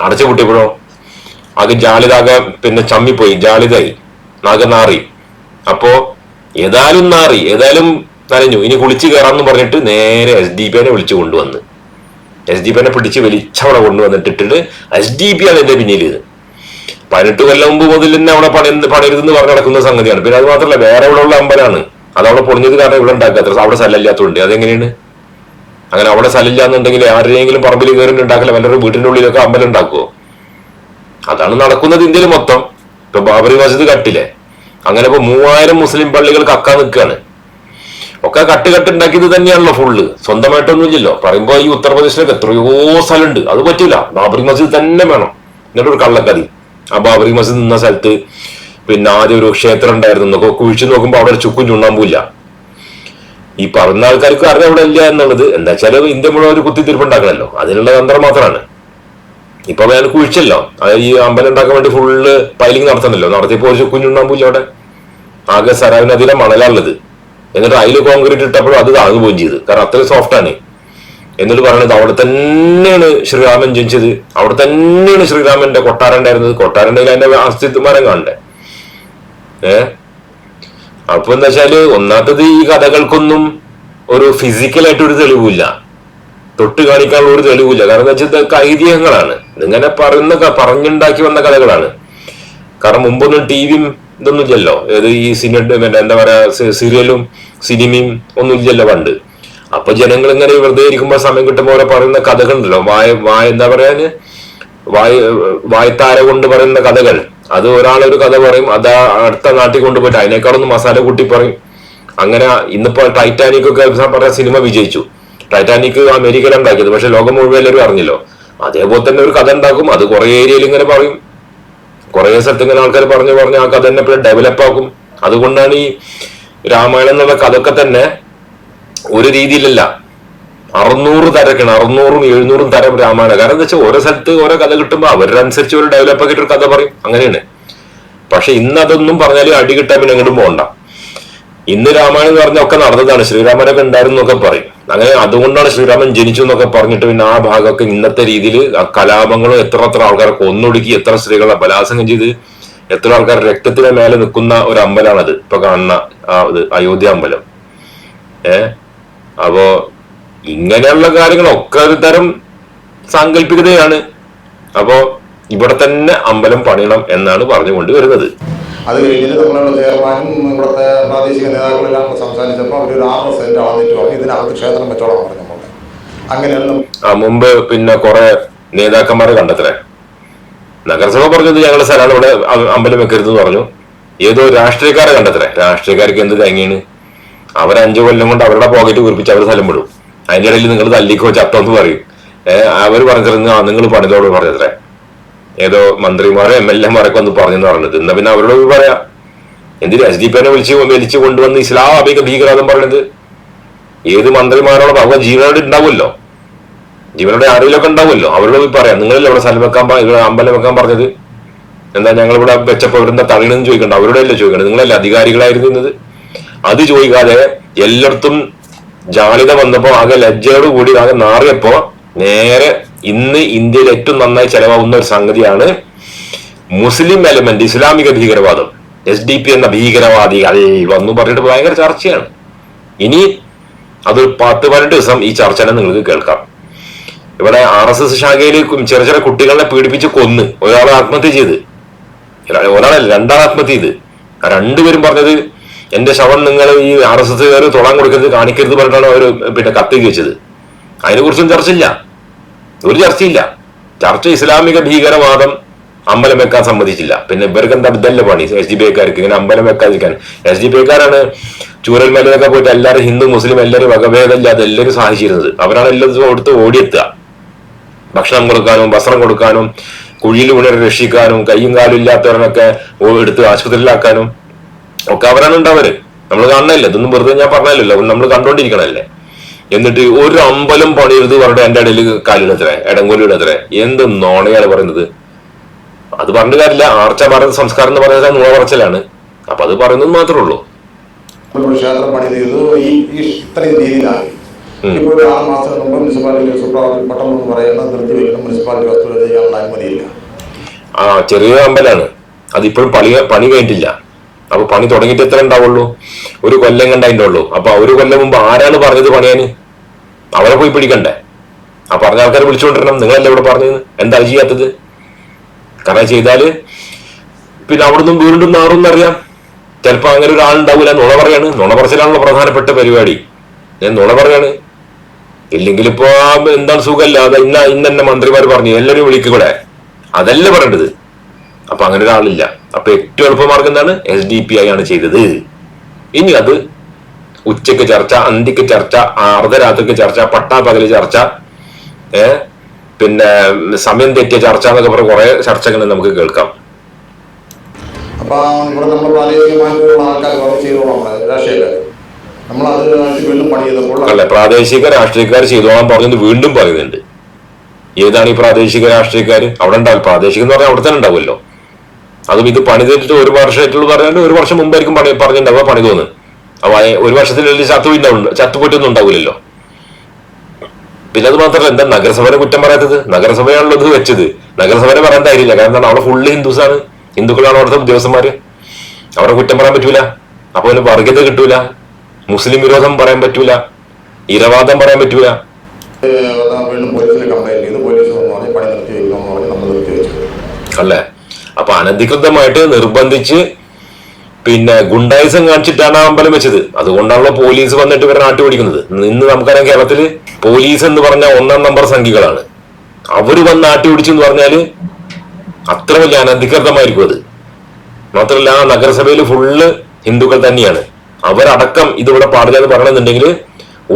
അടച്ചു പൂട്ടിയപ്പോഴോ? അത് ജാലിതാകെ പിന്നെ ചമ്മിപ്പോയി ജാലിതായി നാകെ നാറി അപ്പോ ഏതായാലും നാറി ഏതായാലും നനഞ്ഞു. ഇനി കുളിച്ച് കയറാന്ന് പറഞ്ഞിട്ട് നേരെ എസ് ഡി പിനെ വിളിച്ചു കൊണ്ടുവന്ന്. എസ് ഡി പിനെ പിടിച്ച് വലിച്ചവിടെ കൊണ്ടുവന്നിട്ടിട്ട് എസ് ഡി പി എന്റെ പിന്നിൽ ഇത് പതിനെട്ട് കൊല്ലം മുമ്പ് മുതൽ തന്നെ അവിടെ പണി പണിയരുതെന്ന് പറഞ്ഞു നടക്കുന്ന സംഗതിയാണ്. പിന്നെ അത് മാത്രമല്ല വേറെ ഇവിടെ ഉള്ള അമ്പലമാണ് അത് അവിടെ പൊളിഞ്ഞത് കാരണം ഇവിടെ ഉണ്ടാക്കാത്ത അവിടെ സ്ഥലമില്ലാത്തതുകൊണ്ട്. അതെങ്ങനെയാണ്? അങ്ങനെ അവിടെ സ്ഥലമില്ലാന്നുണ്ടെങ്കിൽ ആരുടെയെങ്കിലും പറമ്പിൽ കയറി ഉണ്ടാക്കില്ല വല്ലവരുടെ വീട്ടിന്റെ ഉള്ളിലൊക്കെ അമ്പലം ഉണ്ടാക്കുമോ അതാണ് നടക്കുന്നത് ഇന്ത്യയിൽ മൊത്തം. ഇപ്പൊ ബാബറി മസ്ജിദ് കട്ടില്ലേ? അങ്ങനെ ഇപ്പൊ മൂവായിരം മുസ്ലിം പള്ളികൾ കക്കാൻ നിൽക്കുകയാണ് ഒക്കെ കട്ട് കട്ട് ഉണ്ടാക്കിയത് തന്നെയാണല്ലോ ഫുള്ള് സ്വന്തമായിട്ടൊന്നും ഇല്ലല്ലോ പറയുമ്പോ ഈ ഉത്തർപ്രദേശിലൊക്കെ എത്രയോ സ്ഥലമുണ്ട്. അത് പറ്റൂല. ബാബറി മസ്ജിദ് തന്നെ വേണം. എന്നിട്ടൊരു കള്ളക്കതി ആ ബാബറി മസ്ജിദ് നിന്ന സ്ഥലത്ത് പിന്നെ ആദ്യം ഒരു ക്ഷേത്രം ഉണ്ടായിരുന്നു. എന്നൊക്കെ കുഴിച്ചു നോക്കുമ്പോ അവിടെ ചുക്കും ചുണ്ണാമ്പൂല്ല ഈ പറഞ്ഞ ആൾക്കാർക്ക് അറിയാം അവിടെ ഇല്ല എന്നുള്ളത് എന്താ വെച്ചാൽ ഇന്ത്യ മുഴുവൻ ഒരു കുത്തിത്തിരിപ്പുണ്ടാക്കണല്ലോ. അതിനുള്ള തന്ത്രം മാത്രമാണ് ഇപ്പൊ വേറെ കുഴിച്ചല്ലോ. ഈ അമ്പലം ഉണ്ടാക്കാൻ വേണ്ടി ഫുള്ള് പൈലിംഗ് നടത്തണല്ലോ. നടത്തിയപ്പോ ഒരു ചുക്കും ചുണ്ണാമ്പൂല്ല അവിടെ. ആകെ സരാവിന് അതിലെ മണലാണുള്ളത്. എന്നിട്ട് അതിൽ കോൺക്രീറ്റ് ഇട്ടപ്പോഴും അത് താഴ്ന്നു പോവുകയും ചെയ്ത്. കാരണം അത്രയും സോഫ്റ്റ് ആണ്. എന്നിട്ട് പറയണത് അവിടെ തന്നെയാണ് ശ്രീരാമൻ ജനിച്ചത്. അവിടെ തന്നെയാണ് ശ്രീരാമന്റെ കൊട്ടാരം ഉണ്ടായിരുന്നത്. കൊട്ടാരം ഉണ്ടെങ്കിൽ അതിന്റെ അസ്തിത്വമാരം കാണണ്ടേ? ഏ? അപ്പൊ എന്താ വെച്ചാൽ ഒന്നാമത്തത് ഈ കഥകൾക്കൊന്നും ഒരു ഫിസിക്കലായിട്ട് ഒരു തെളിവില്ല. തൊട്ട് കാണിക്കാനുള്ള ഒരു തെളിവില്ല. കാരണം എന്താ വെച്ചാൽ ഇതൊക്കെ ഐതിഹ്യങ്ങളാണ്. ഇതിങ്ങനെ പറയുന്ന പറഞ്ഞുണ്ടാക്കി വന്ന കഥകളാണ്. കാരണം മുമ്പൊന്നും ടി വിയും ഇതൊന്നും ഇല്ലല്ലോ ഈ സിനിമ എന്താ പറയാ സീരിയലും സിനിമയും ഒന്നും ഇല്ലല്ലോ പണ്ട്. അപ്പൊ ജനങ്ങൾ ഇങ്ങനെ വെറുതെ ഇരിക്കുമ്പോൾ സമയം കിട്ടുമ്പോൾ ഓരോ പറയുന്ന കഥകളുണ്ടല്ലോ. വായ വായ എന്താ പറയാന് വായ വായത്താര കൊണ്ട് പറയുന്ന കഥകൾ. അത് ഒരാളൊരു കഥ പറയും അത് അടുത്ത നാട്ടിൽ കൊണ്ടുപോയിട്ട് അതിനേക്കാളൊന്ന് മസാല കൂട്ടി പറയും. അങ്ങനെ ഇന്നിപ്പോ ടൈറ്റാനിക് ഒക്കെ പറഞ്ഞ സിനിമ വിജയിച്ചു. ടൈറ്റാനിക് അമേരിക്കയിലാണ് ഉണ്ടാക്കിയത് പക്ഷെ ലോകം മുഴുവൻ എല്ലാവരും അറിഞ്ഞല്ലോ. അതേപോലെ തന്നെ ഒരു കഥ ഉണ്ടാക്കും അത് കുറെ ഏരിയയിൽ ഇങ്ങനെ പറയും. കുറെ സ്ഥലത്ത് ഇങ്ങനെ ആൾക്കാർ പറഞ്ഞു പറഞ്ഞു ആ കഥ തന്നെ എപ്പോഴും ഡെവലപ്പ് ആക്കും. അതുകൊണ്ടാണ് ഈ രാമായണം എന്നുള്ള കഥയൊക്കെ തന്നെ ഒരു രീതിയിലല്ല അറുന്നൂറ് തരക്കാണ് അറുന്നൂറും എഴുന്നൂറും തരം രാമായണം. കാരണം എന്താ വെച്ചാൽ ഓരോ സ്ഥലത്ത് ഓരോ കഥ കിട്ടുമ്പോൾ അവരനുസരിച്ച് ഒരു ഡെവലപ്പ് ആക്കിയിട്ട് ഒരു കഥ പറയും. അങ്ങനെയാണ്. പക്ഷെ ഇന്ന് അതൊന്നും പറഞ്ഞാൽ അടി കിട്ടാൻ പിന്നെ അങ്ങോട്ടും പോകണ്ട ഇന്ന് രാമായണം എന്ന് പറഞ്ഞ ഒക്കെ നടന്നതാണ്. ശ്രീരാമനൊക്കെ ഉണ്ടായിരുന്നു പറയും. അങ്ങനെ അതുകൊണ്ടാണ് ശ്രീരാമൻ ജനിച്ചു എന്നൊക്കെ പറഞ്ഞിട്ട് പിന്നെ ആ ഭാഗമൊക്കെ ഇന്നത്തെ രീതിയിൽ കലാപങ്ങളും എത്ര എത്ര ആൾക്കാരെ കൊന്നൊടുക്കി എത്ര സ്ത്രീകളെ ബലാത്സംഗം ചെയ്ത് എത്ര ആൾക്കാർ രക്തത്തിന് മേലെ നിൽക്കുന്ന ഒരു അമ്പലമാണത് ഇപ്പൊ കാണുന്ന ആ ഇത് അയോധ്യ അമ്പലം. ഏ? അപ്പോ ഇങ്ങനെയുള്ള കാര്യങ്ങളൊക്കെ ഒരു തരം സാങ്കല്പികതയാണ്. അപ്പോ ഇവിടെ തന്നെ അമ്പലം പണിയണം എന്നാണ് പറഞ്ഞുകൊണ്ട് വരുന്നത്. അത് കഴിഞ്ഞിട്ട് നമ്മളുടെ ചെയർമാനും ഇവിടുത്തെ പ്രാദേശിക നേതാക്കളെല്ലാം കൂടെ സംസാരിച്ചപ്പോൾ അവർ ഒരു ആറ് സെന്റ് അളന്നിട്ട് പറഞ്ഞു ഇതിനകത്ത് ക്ഷേത്രം വെച്ചോളാം പറഞ്ഞു നമ്മളെ അങ്ങനെയാണ് മുമ്പ് പിന്നെ കുറെ നേതാക്കന്മാരെ കണ്ടെത്തലേ. നഗരസഭ പറഞ്ഞത് ഞങ്ങളുടെ സ്ഥലമാണ് ഇവിടെ അമ്പലം വെക്കരുത് എന്ന് പറഞ്ഞു. ഏതോ രാഷ്ട്രീയക്കാരെ കണ്ടെത്തലേ. രാഷ്ട്രീയക്കാർക്ക് എന്ത് തേങ്ങയാണ്? അവർ അഞ്ചു കൊല്ലം കൊണ്ട് അവരുടെ പോക്കറ്റ് കുറിപ്പിച്ച് അവർ സ്ഥലം വിടും. അതിന്റെ ഇടയിൽ നിങ്ങൾ തല്ലിക്കോ ചത്തോ എന്ന് പറയും അവർ പറഞ്ഞിരുന്നു ആ നിങ്ങൾ പണിതോട് പറഞ്ഞത്രേ. ഏതോ മന്ത്രിമാരോ എം എൽ എമാരൊക്കെ ഒന്ന് പറഞ്ഞെന്ന് പറഞ്ഞത്. എന്നാ പിന്നെ അവരോട് പറയാം. എന്തിന് എസ് ഡി പിന്നെ വിളിച്ച് വലിച്ചു കൊണ്ടുവന്ന് ഇസ്ലാമിക ഭീകരവാദം പറയണത്? ഏത് മന്ത്രിമാരോടും അവ ജീവനോട് ഉണ്ടാവുമല്ലോ. ജീവനോടെ ആരെങ്കിലൊക്കെ ഉണ്ടാവുമല്ലോ. അവരോട് പോയി പറയാം. നിങ്ങളല്ലേ ഇവിടെ സ്ഥലം വെക്കാൻ ഇവിടെ അമ്പലം വെക്കാൻ പറഞ്ഞത്? എന്താ ഞങ്ങൾ ഇവിടെ വെച്ചപ്പോ ഇവിടുന്ന് തള്ളിണെന്ന് ചോദിക്കണ്ട. അവരോട് അല്ലേ ചോദിക്കണ്ടത്? നിങ്ങളല്ലേ അധികാരികളായിരുന്നത് അത് ചോദിക്കാതെ എല്ലായിടത്തും ജാളിത വന്നപ്പോ ആകെ ലജ്ജയോട് കൂടി ആകെ നാറിയപ്പോ നേരെ ഇന്ന് ഇന്ത്യയിൽ ഏറ്റവും നന്നായി ചെലവാകുന്ന ഒരു സംഗതിയാണ് മുസ്ലിം എലമെന്റ് ഇസ്ലാമിക ഭീകരവാദം. എസ് ഡി പി എന്ന ഭീകരവാദികൾ വന്നു പറഞ്ഞിട്ട് ഭയങ്കര ചർച്ചയാണ്. ഇനി അതൊരു പത്ത് പതിനെട്ട് ദിവസം ഈ ചർച്ച തന്നെ നിങ്ങൾക്ക് കേൾക്കാം. ഇവിടെ ആർ എസ് എസ് ശാഖയിൽ ചെറിയ ചെറിയ കുട്ടികളെ പീഡിപ്പിച്ച് കൊന്ന് ഒരാളെ ആത്മഹത്യ ചെയ്ത്. ഒരാളെ രണ്ടാൾ ആത്മഹത്യ ചെയ്ത്. രണ്ടുപേരും പറഞ്ഞത് എന്റെ ശവം നിങ്ങൾ ഈ ആർ എസ് എസ് തൊടാൻ കൊടുക്കരുത് കാണിക്കരുത് പറഞ്ഞിട്ടാണ് അവർ പിന്നെ കത്തി വെച്ചത്. അതിനെ കുറിച്ചും ചർച്ചയില്ല. ഒരു ചർച്ചയില്ല. ചർച്ച ഇസ്ലാമിക ഭീകരവാദം അമ്പലം വെക്കാൻ സമ്മതിച്ചില്ല. പിന്നെ ഇവർക്ക് എന്താ ഇതല്ല പണി? എസ് ഡി പി ഐക്കാർക്ക് ഇങ്ങനെ അമ്പലം വെക്കാതിരിക്കാൻ. എസ് ഡി പി ഐക്കാരാണ് ചൂരൽമലയിലൊക്കെ പോയിട്ട് എല്ലാവരും ഹിന്ദു മുസ്ലിം എല്ലാവരും വകഭേദമില്ലാതെ എല്ലാവരും സഹായിച്ചിരുന്നത്. അവരാണ് എല്ലാതും കൊടുത്ത് ഓടിയെത്തുക. ഭക്ഷണം കൊടുക്കാനും വസ്ത്രം കൊടുക്കാനും കുഴിയിൽ ഉണരെ രക്ഷിക്കാനും കൈയും കാലും ഇല്ലാത്തവരനൊക്കെ എടുത്ത് ആശുപത്രിയിലാക്കാനും ഒക്കെ അവരാണ് ഉണ്ടാവര് നമ്മൾ കാണണല്ലേ ഇതൊന്നും വെറുതെ ഞാൻ പറഞ്ഞല്ലോ നമ്മൾ കണ്ടോണ്ടിരിക്കണല്ലേ എന്നിട്ട് ഒരു അമ്പലം പണിയരുത് പറഞ്ഞിട്ട് എന്റെ ഇടയിൽ കാലിടത്രേ എടങ്കോലിടത്രേ എന്ത് നോണയാണ് പറയുന്നത്? അത് പറഞ്ഞ കാര്യമില്ല. ആർച്ച ഭാരത സംസ്കാരം എന്ന് പറയുന്നത് നുണ പറച്ചിലാണ്. അപ്പൊ അത് പറയുന്നത് മാത്രമേ ഉള്ളൂ. ക്ഷേത്രം പണി ഈ ഈ ഇത്രയും രീതിയിലായി. ഇപ്പോൾ ഒരു ആറ് മാസം മുമ്പ് മുനിസിപ്പാലിറ്റി സുപ്രഭാതത്തിൽ പട്ടം എന്ന് പറയുന്ന നിർത്തി വയ്ക്കുന്ന മുനിസിപ്പാലിറ്റി വസ്തു ചെയ്യാനുള്ള അനുമതിയില്ല. ആ ചെറിയ അമ്പലാണ്. അതിപ്പോഴും പണി പണി കഴിഞ്ഞിട്ടില്ല. അപ്പൊ പണി തുടങ്ങിയിട്ട് എത്ര ഉണ്ടാവുള്ളൂ? ഒരു കൊല്ലം കണ്ട അതിന്റെ ഉള്ളൂ. അപ്പൊ ഒരു കൊല്ലം മുമ്പ് ആരാണ് പറഞ്ഞത് പണിയാന്? അവരെ പോയി പിടിക്കണ്ടേ? ആ പറഞ്ഞ ആൾക്കാരെ വിളിച്ചുകൊണ്ടിരണം നിങ്ങളല്ലേ ഇവിടെ പറഞ്ഞത്? എന്താ ചെയ്യാത്തത്? കാരണം ചെയ്താൽ പിന്നെ അവിടുന്ന് വീണ്ടും നാറും എന്നറിയാം. ചിലപ്പോ അങ്ങനെ ഒരാളുണ്ടാവില്ല നുണ പറയാണ്. നുണ പറച്ചിലാണല്ലോ പ്രധാനപ്പെട്ട പരിപാടി. ഞാൻ നുണ പറയാണ്. ഇല്ലെങ്കിൽ ഇപ്പോ എന്താണ് സുഖമല്ല? അത് ഇന്ന ഇന്നെ മന്ത്രിമാർ പറഞ്ഞു. എല്ലാവരും വിളിക്കൂടെ അതല്ലേ പറയേണ്ടത്. അപ്പൊ അങ്ങനെ ഒരാളില്ല. അപ്പൊ ഏറ്റവും എളുപ്പമാർഗം എന്താണ്? എസ് ഡി പി ഐ ആണ് ചെയ്തത്. ഇനി അത് ഉച്ചയ്ക്ക് ചർച്ച അന്തിക്ക് ചർച്ച അർദ്ധരാത്രിക്ക് ചർച്ച പട്ടാപ്പകൽ ചർച്ച ഏർ പിന്നെ സമയം തെറ്റിയ ചർച്ച എന്നൊക്കെ പറഞ്ഞ കുറെ ചർച്ചകൾ നമുക്ക് കേൾക്കാം. അപ്പൊ ഇവിടെ നമ്മൾ പ്രാദേശികമായിട്ടുള്ള ആൾക്കാർ വർക്ക് ചെയ്തോളാം നമ്മൾ രാഷ്ട്രീയക്കാർ നമ്മൾ അത് വീണ്ടും പണി അല്ല പ്രാദേശിക രാഷ്ട്രീയക്കാർ ചെയ്തോളാൻ പറഞ്ഞത് വീണ്ടും പറയുന്നുണ്ട്. ഏതാണ് ഈ പ്രാദേശിക രാഷ്ട്രീയക്കാർ അവിടെ ഉണ്ടാവും പ്രാദേശികം എന്ന് പറഞ്ഞാൽ അവിടെ തന്നെ ഉണ്ടാവുമല്ലോ. അതും ഇത് പണി തീർത്തിട്ട് ഒരു വർഷമായിട്ടുള്ള പറഞ്ഞാൽ ഒരു വർഷം മുമ്പായിരിക്കും പണി പറഞ്ഞിട്ടുണ്ടാവുക പണി തോന്നുന്നു അപ്പൊ ഒരു വർഷത്തിനുള്ളിൽ ചത്തുപോയിട്ടുണ്ടാവും ചത്തുപോയിട്ടൊന്നും ഉണ്ടാവില്ലല്ലോ. പിന്നെ അത് മാത്രമല്ല എന്താ നഗരസഭയുടെ കുറ്റം പറയാത്തത്? നഗരസഭയാണല്ലോ ഇത് വെച്ചത്. നഗരസഭനെ പറയാൻ ധൈര്യമില്ല. കാരണം എന്താണ്? അവിടെ ഫുള്ള് ഹിന്ദുസാണ്. ഹിന്ദുക്കളാണ് അവിടുത്തെ ഉദ്യോഗസ്ഥന്മാര്. അവരെ കുറ്റം പറയാൻ പറ്റൂല. അപ്പൊ അതിന് വർഗീയത കിട്ടൂല. മുസ്ലിം വിരോധം പറയാൻ പറ്റൂല. ഇരവാദം പറയാൻ പറ്റൂല. ഏഹ്, വീണ്ടും പോലീസിൽ കംപ്ലൈന്റ് ചെയ്തു പോലീസ് വന്ന്. പണി നിർത്തി വെക്കണമെന്ന് പറഞ്ഞ് നമ്മൾ നിർത്തി വെച്ചു അല്ലേ? അപ്പൊ അനധികൃതമായിട്ട് നിർബന്ധിച്ച് പിന്നെ ഗുണ്ടായുസം കാണിച്ചിട്ടാണ് ആ അമ്പലം വെച്ചത്. അതുകൊണ്ടാണല്ലോ പോലീസ് വന്നിട്ട് ഇവരെ നാട്ടു പിടിക്കുന്നത് ഇന്ന് നമുക്കറിയാം കേരളത്തിൽ പോലീസ് എന്ന് പറഞ്ഞ ഒന്നാം നമ്പർ സംഖ്യകളാണ് അവർ വന്ന് നാട്ടി എന്ന് പറഞ്ഞാൽ അത്ര വലിയ അനധികൃതമായിരിക്കും അത്. മാത്രമല്ല ആ നഗരസഭയിൽ ഫുള്ള് ഹിന്ദുക്കൾ തന്നെയാണ്. അവരടക്കം ഇതിവിടെ പാടില്ല എന്ന് പറയണമെന്നുണ്ടെങ്കിൽ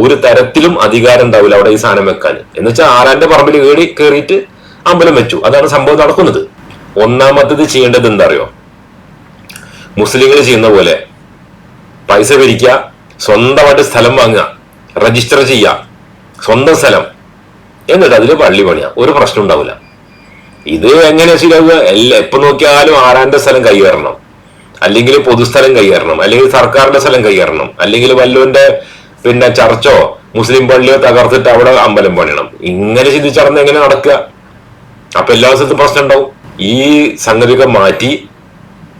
ഒരു തരത്തിലും അധികാരം ഉണ്ടാവില്ല അവിടെ ഈ സാധനം വെക്കാൻ. എന്ന് വെച്ചാൽ ആരാന്റെ പറമ്പിൽ കയറി കയറിയിട്ട് അമ്പലം വെച്ചു. അതാണ് സംഭവം നടക്കുന്നത്. ഒന്നാമത്തത് ചെയ്യേണ്ടത് എന്താ അറിയോ മുസ്ലിങ്ങൾ ചെയ്യുന്ന പോലെ പൈസ പിരിക്കുക സ്വന്തമായിട്ട് സ്ഥലം വാങ്ങുക രജിസ്റ്റർ ചെയ്യുക സ്വന്തം സ്ഥലം. എന്നിട്ട് അതിൽ പള്ളി പണിയാ. ഒരു പ്രശ്നം ഉണ്ടാവില്ല ഇത് എങ്ങനെ ശരിയാവുക? എല്ലാ എപ്പോ നോക്കിയാലും ആരാന്റെ സ്ഥലം കൈയേറണം. അല്ലെങ്കിൽ പൊതുസ്ഥലം കൈയേറണം. അല്ലെങ്കിൽ സർക്കാരിന്റെ സ്ഥലം കൈയേറണം. അല്ലെങ്കിൽ വല്ലുവിന്റെ പിന്നെ ചർച്ചോ മുസ്ലിം പള്ളിയോ തകർത്തിട്ട് അവിടെ അമ്പലം പണിയണം. ഇങ്ങനെ ചിന്തിച്ചടന്ന് എങ്ങനെ നടക്കുക? അപ്പൊ എല്ലാ സ്ഥലത്തും പ്രശ്നം ഉണ്ടാവും. ഈ സംഗതിയൊക്കെ മാറ്റി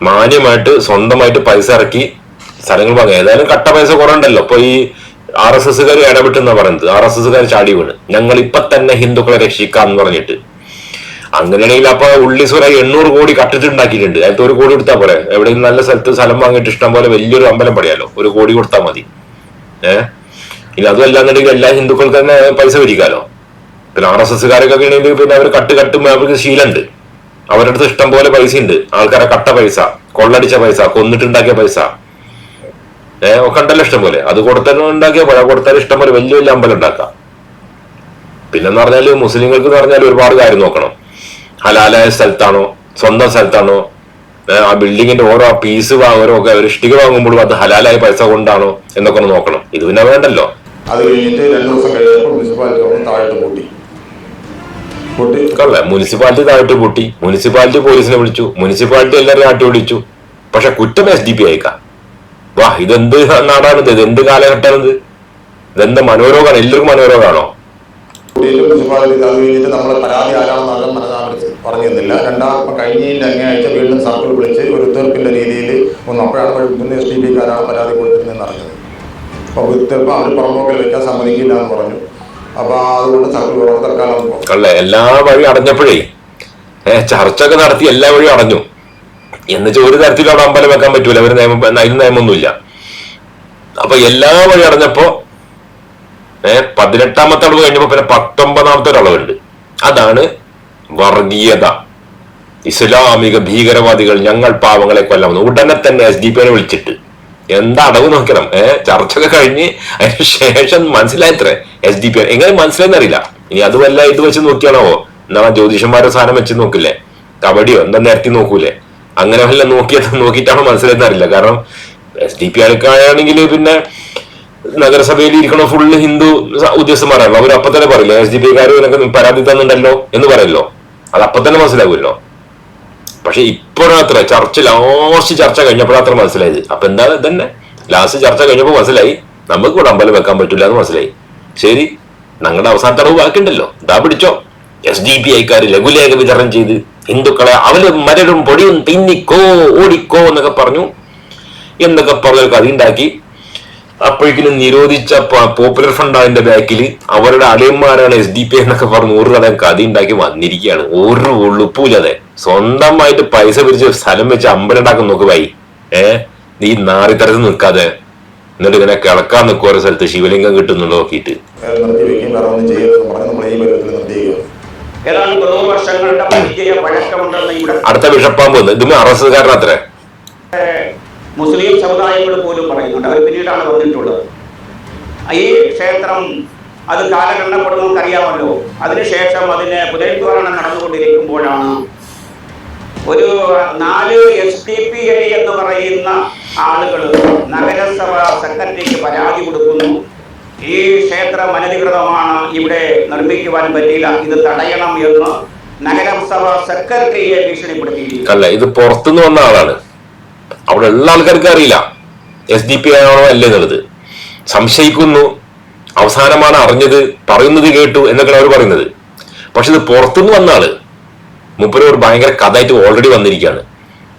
മാന്യമായിട്ട് സ്വന്തമായിട്ട് പൈസ ഇറക്കി സ്ഥലങ്ങൾ വാങ്ങുക ഏതായാലും കട്ട പൈസ കുറണ്ടല്ലോ ഇപ്പൊ ഈ ആർ എസ് എസ്സുകാർ ഇടപെട്ടെന്നാ പറയുന്നത്. ആർ എസ് എസ്സുകാർ ചാടി വീണ്. ഞങ്ങൾ ഇപ്പൊ തന്നെ ഹിന്ദുക്കളെ രക്ഷിക്കാം എന്ന് പറഞ്ഞിട്ട്. അങ്ങനെയാണെങ്കിൽ അപ്പൊ ഉള്ളിസുര എണ്ണൂറ് കോടി കട്ടിട്ടുണ്ടാക്കിയിട്ടുണ്ട്. അതിനകത്ത് ഒരു കോടി കൊടുത്താൽ പോലെ എവിടെ നല്ല സ്ഥലത്ത് സ്ഥലം വാങ്ങിയിട്ട് ഇഷ്ടം പോലെ വലിയൊരു അമ്പലം പണിയാലോ? ഒരു കോടി കൊടുത്താൽ മതി. ഏഹ് ഇനി അതും അല്ലാന്നുണ്ടെങ്കിൽ എല്ലാ ഹിന്ദുക്കൾക്ക് തന്നെ പൈസ പിരിക്കാലോ? പിന്നെ ആർ എസ് എസ്സുകാരൊക്കെ ആണെങ്കിൽ പിന്നെ അവർ കട്ട് കട്ടും അവർക്ക് ശീലമുണ്ട്. അവരുടെ അടുത്ത് ഇഷ്ടം പോലെ പൈസ ഉണ്ട്. ആൾക്കാരെ കട്ട പൈസ കൊള്ളടിച്ച പൈസ കൊന്നിട്ടുണ്ടാക്കിയ പൈസ. ഏഹ് ഉണ്ടല്ലോ ഇഷ്ടം പോലെ അത് കൊടുത്താലും ഉണ്ടാക്കിയ പഴ കൊടുത്താലും ഇഷ്ടം പോലെ വലിയ വലിയ അമ്പലം ഉണ്ടാക്കാം. പിന്നെന്ന് പറഞ്ഞാൽ മുസ്ലിങ്ങൾക്ക് എന്ന് പറഞ്ഞാൽ ഒരുപാട് കാര്യം നോക്കണം. ഹലാലായ സ്ഥലത്താണോ സ്വന്തം സ്ഥലത്താണോ ആ ബിൽഡിങ്ങിന്റെ ഓരോ പീസ് ഓരോ ഒരു ഇഷ്ടിക വാങ്ങുമ്പോഴും അത് ഹലാലായ പൈസ കൊണ്ടാണോ എന്നൊക്കെ ഒന്ന് നോക്കണം. ഇത് പിന്നെ വേണ്ടല്ലോ. അത് കഴിഞ്ഞിട്ട് രണ്ടു ദിവസം കഴിഞ്ഞപ്പോൾ മുനിസിപ്പാലിറ്റി താഴോട്ട് കൂട്ടി. കൂട്ടി മുനിസിപ്പാലിറ്റി താഴ്ത്തി പൊട്ടി. മുനിസിപ്പാലിറ്റി പോലീസിനെ വിളിച്ചു. മുനിസിപ്പാലിറ്റി എല്ലാവരും ആട്ടി വിളിച്ചു പക്ഷെ കുറ്റം എസ് ഡി പി അയക്കാം വാ ഇതെന്ത് നാടാണിത്? ഇത് എന്ത് കാലഘട്ടമാണിത്? ഇതെന്ത് മനോരോഗമാണ് എല്ലാവർക്കും മനോരോഗമാണോ നമ്മളെ പരാതി ആരാണെന്ന് ആരും മനസ്സിലാക്കി പറഞ്ഞിരുന്നില്ല. രണ്ടാം കഴിഞ്ഞതിന്റെ അങ്ങേയാഴ്ച വീണ്ടും സർക്കിൾ വിളിച്ച് ഒരു തീർപ്പിന്റെ രീതിയിൽ ഒന്ന് അപ്പോഴാണ് മുന്നേ എസ് ടി പിക്കാരാണ് പരാതി കൊടുത്തിരുന്നതെന്ന് അറിഞ്ഞത്. അപ്പോൾ തീർപ്പ് അവർ പുറമ്പോക്കിൽ വെക്കാൻ സമ്മതിക്കില്ല എന്ന് പറഞ്ഞു. എല്ലാ വഴി അടഞ്ഞപ്പോഴേ ചർച്ച ചർച്ചൊക്കെ നടത്തി എല്ലാ വഴിയും അടഞ്ഞു. എന്നുവെച്ചാൽ ഒരു തരത്തിലും അവിടെ അമ്പലം വെക്കാൻ പറ്റൂല. അവർ നിയമം അതിന് നിയമമൊന്നുമില്ല. അപ്പൊ എല്ലാ വഴി അടഞ്ഞപ്പോ ഏർ പതിനെട്ടാമത്തെ അളവ് കഴിഞ്ഞപ്പോ പിന്നെ പത്തൊമ്പതാമത്തെ ഒരു അളവുണ്ട് അതാണ് വർഗീയത. ഇസ്ലാമിക ഭീകരവാദികൾ ഞങ്ങൾ പാവങ്ങളെ കൊല്ലാമെന്ന് ഉടനെ തന്നെ എസ് ഡി പിനെ വിളിച്ചിട്ട്. എന്താ അടവ് നോക്കണം? ഏഹ് ചർച്ചയൊക്കെ കഴിഞ്ഞ് അതിന് ശേഷം മനസ്സിലായത്രേ. എസ് ഡി പി എങ്ങനെ മനസ്സിലായെന്ന് അറിയില്ല ഇനി അതുമല്ല ഇത് വെച്ച് നോക്കിയാണോ എന്നാ ജ്യോതിഷന്മാരെ സാധനം വെച്ച് നോക്കില്ലേ? കബഡിയോ എന്താ നിരത്തി നോക്കൂലേ? അങ്ങനെ വല്ല നോക്കിയത് നോക്കിയിട്ടാണോ മനസ്സിലായെന്ന് അറിയില്ല കാരണം എസ് ഡി പി ആൾക്കാരാണെങ്കിൽ പിന്നെ നഗരസഭയിൽ ഇരിക്കണ ഫുള്ള് ഹിന്ദു ഉദ്യോഗസ്ഥന്മാരാണല്ലോ അവർ അപ്പൊ തന്നെ പറയില്ല എസ് ഡി പി കാർ പരാതി തന്നിട്ടുണ്ടല്ലോ എന്ന് പറയല്ലോ. അത് അപ്പൊ തന്നെ മനസ്സിലാകുമല്ലോ പക്ഷെ ഇപ്പോഴത്ര ചർച്ച ലാസ്റ്റ് ചർച്ച കഴിഞ്ഞപ്പോഴത്ര മനസ്സിലായത് അപ്പൊ എന്താ തന്നെ ലാസ്റ്റ് ചർച്ച കഴിഞ്ഞപ്പോ മനസ്സിലായി. നമുക്ക് ഇവിടെ അമ്പലം വെക്കാൻ പറ്റില്ല എന്ന് മനസ്സിലായി. ശരി ഞങ്ങളുടെ അവസാനത്തെ അറിവ് ബാക്കിയുണ്ടല്ലോ. ഇതാ പിടിച്ചോ. എസ് ഡി പി ഐക്കാർ ലഘുലേഖ വിതരണം ചെയ്ത് ഹിന്ദുക്കളെ അവർ മരടും പൊടിയും തിന്നിക്കോ ഓടിക്കോ എന്നൊക്കെ പറഞ്ഞു. എന്നൊക്കെ പറഞ്ഞ കഥ ഉണ്ടാക്കി. അപ്പോഴേക്കിനും നിരോധിച്ച പോപ്പുലർ ഫണ്ട് അതിന്റെ ബാക്കിൽ അവരുടെ അളിയന്മാരാണ് എസ് ഡി പി എന്നൊക്കെ പറഞ്ഞ് ഒരു കഥ കഥ ഉണ്ടാക്കി വന്നിരിക്കുകയാണ്. ഒരു ഉളുപ്പൂലതെ സ്വന്തമായിട്ട് പൈസ പിരിച്ച് സ്ഥലം വെച്ച് അമ്പലം ഉണ്ടാക്കാൻ നോക്ക് വൈ ഏ? നീ നാറിത്തരത്ത് നിൽക്കാതെ. എന്നിട്ട് ഇങ്ങനെ കിളക്കാൻ നിൽക്കും ഓരോ സ്ഥലത്ത് ശിവലിംഗം കിട്ടുന്നുണ്ടോ നോക്കിയിട്ട്. അടുത്ത വിഷപ്പാൻ പോകുന്നത് ഇതും അറസ്റ്റുകാരൻ അത്രേ. മുസ്ലിം സമുദായങ്ങൾ പോലും പറയുന്നുണ്ട്. അവർ പിന്നീടാണ് വന്നിട്ടുള്ളത്. ഈ ക്ഷേത്രം അത് കാലഘട്ടപ്പെടുന്നവർക്ക് അറിയാമല്ലോ അതിനുശേഷം അതിന് പുനരുദ്ധാരണം നടന്നുകൊണ്ടിരിക്കുമ്പോഴാണ് ഒരു നാല് എസ് ഡി പി ഐ എന്ന് പറയുന്ന ആളുകൾ നഗരസഭ സെക്രട്ടറിക്ക് പരാതി കൊടുക്കുന്നു. ഈ ക്ഷേത്രം അനധികൃതമാണ്. ഇവിടെ നിർമ്മിക്കുവാൻ പറ്റില്ല ഇത് തടയണം എന്ന് നഗരസഭ സെക്രട്ടറിയെ ഭീഷണിപ്പെടുത്തിയിരിക്കുന്നു. അല്ല ഇത് പുറത്തുനിന്ന് വന്ന ആളാണ്. അവിടെ ഉള്ള ആൾക്കാർക്ക് അറിയില്ല. എസ് ഡി പി ആണോ അല്ലേ എന്നുള്ളത്. സംശയിക്കുന്നു. അവസാനമാണ് അറിഞ്ഞത് പറയുന്നത് കേട്ടു എന്നൊക്കെയാണ് അവർ പറയുന്നത്. പക്ഷെ ഇത് പുറത്തുനിന്ന് വന്ന ആൾ മുപ്പര് ഒരു ഭയങ്കര കഥയായിട്ട് ഓൾറെഡി വന്നിരിക്കുകയാണ്.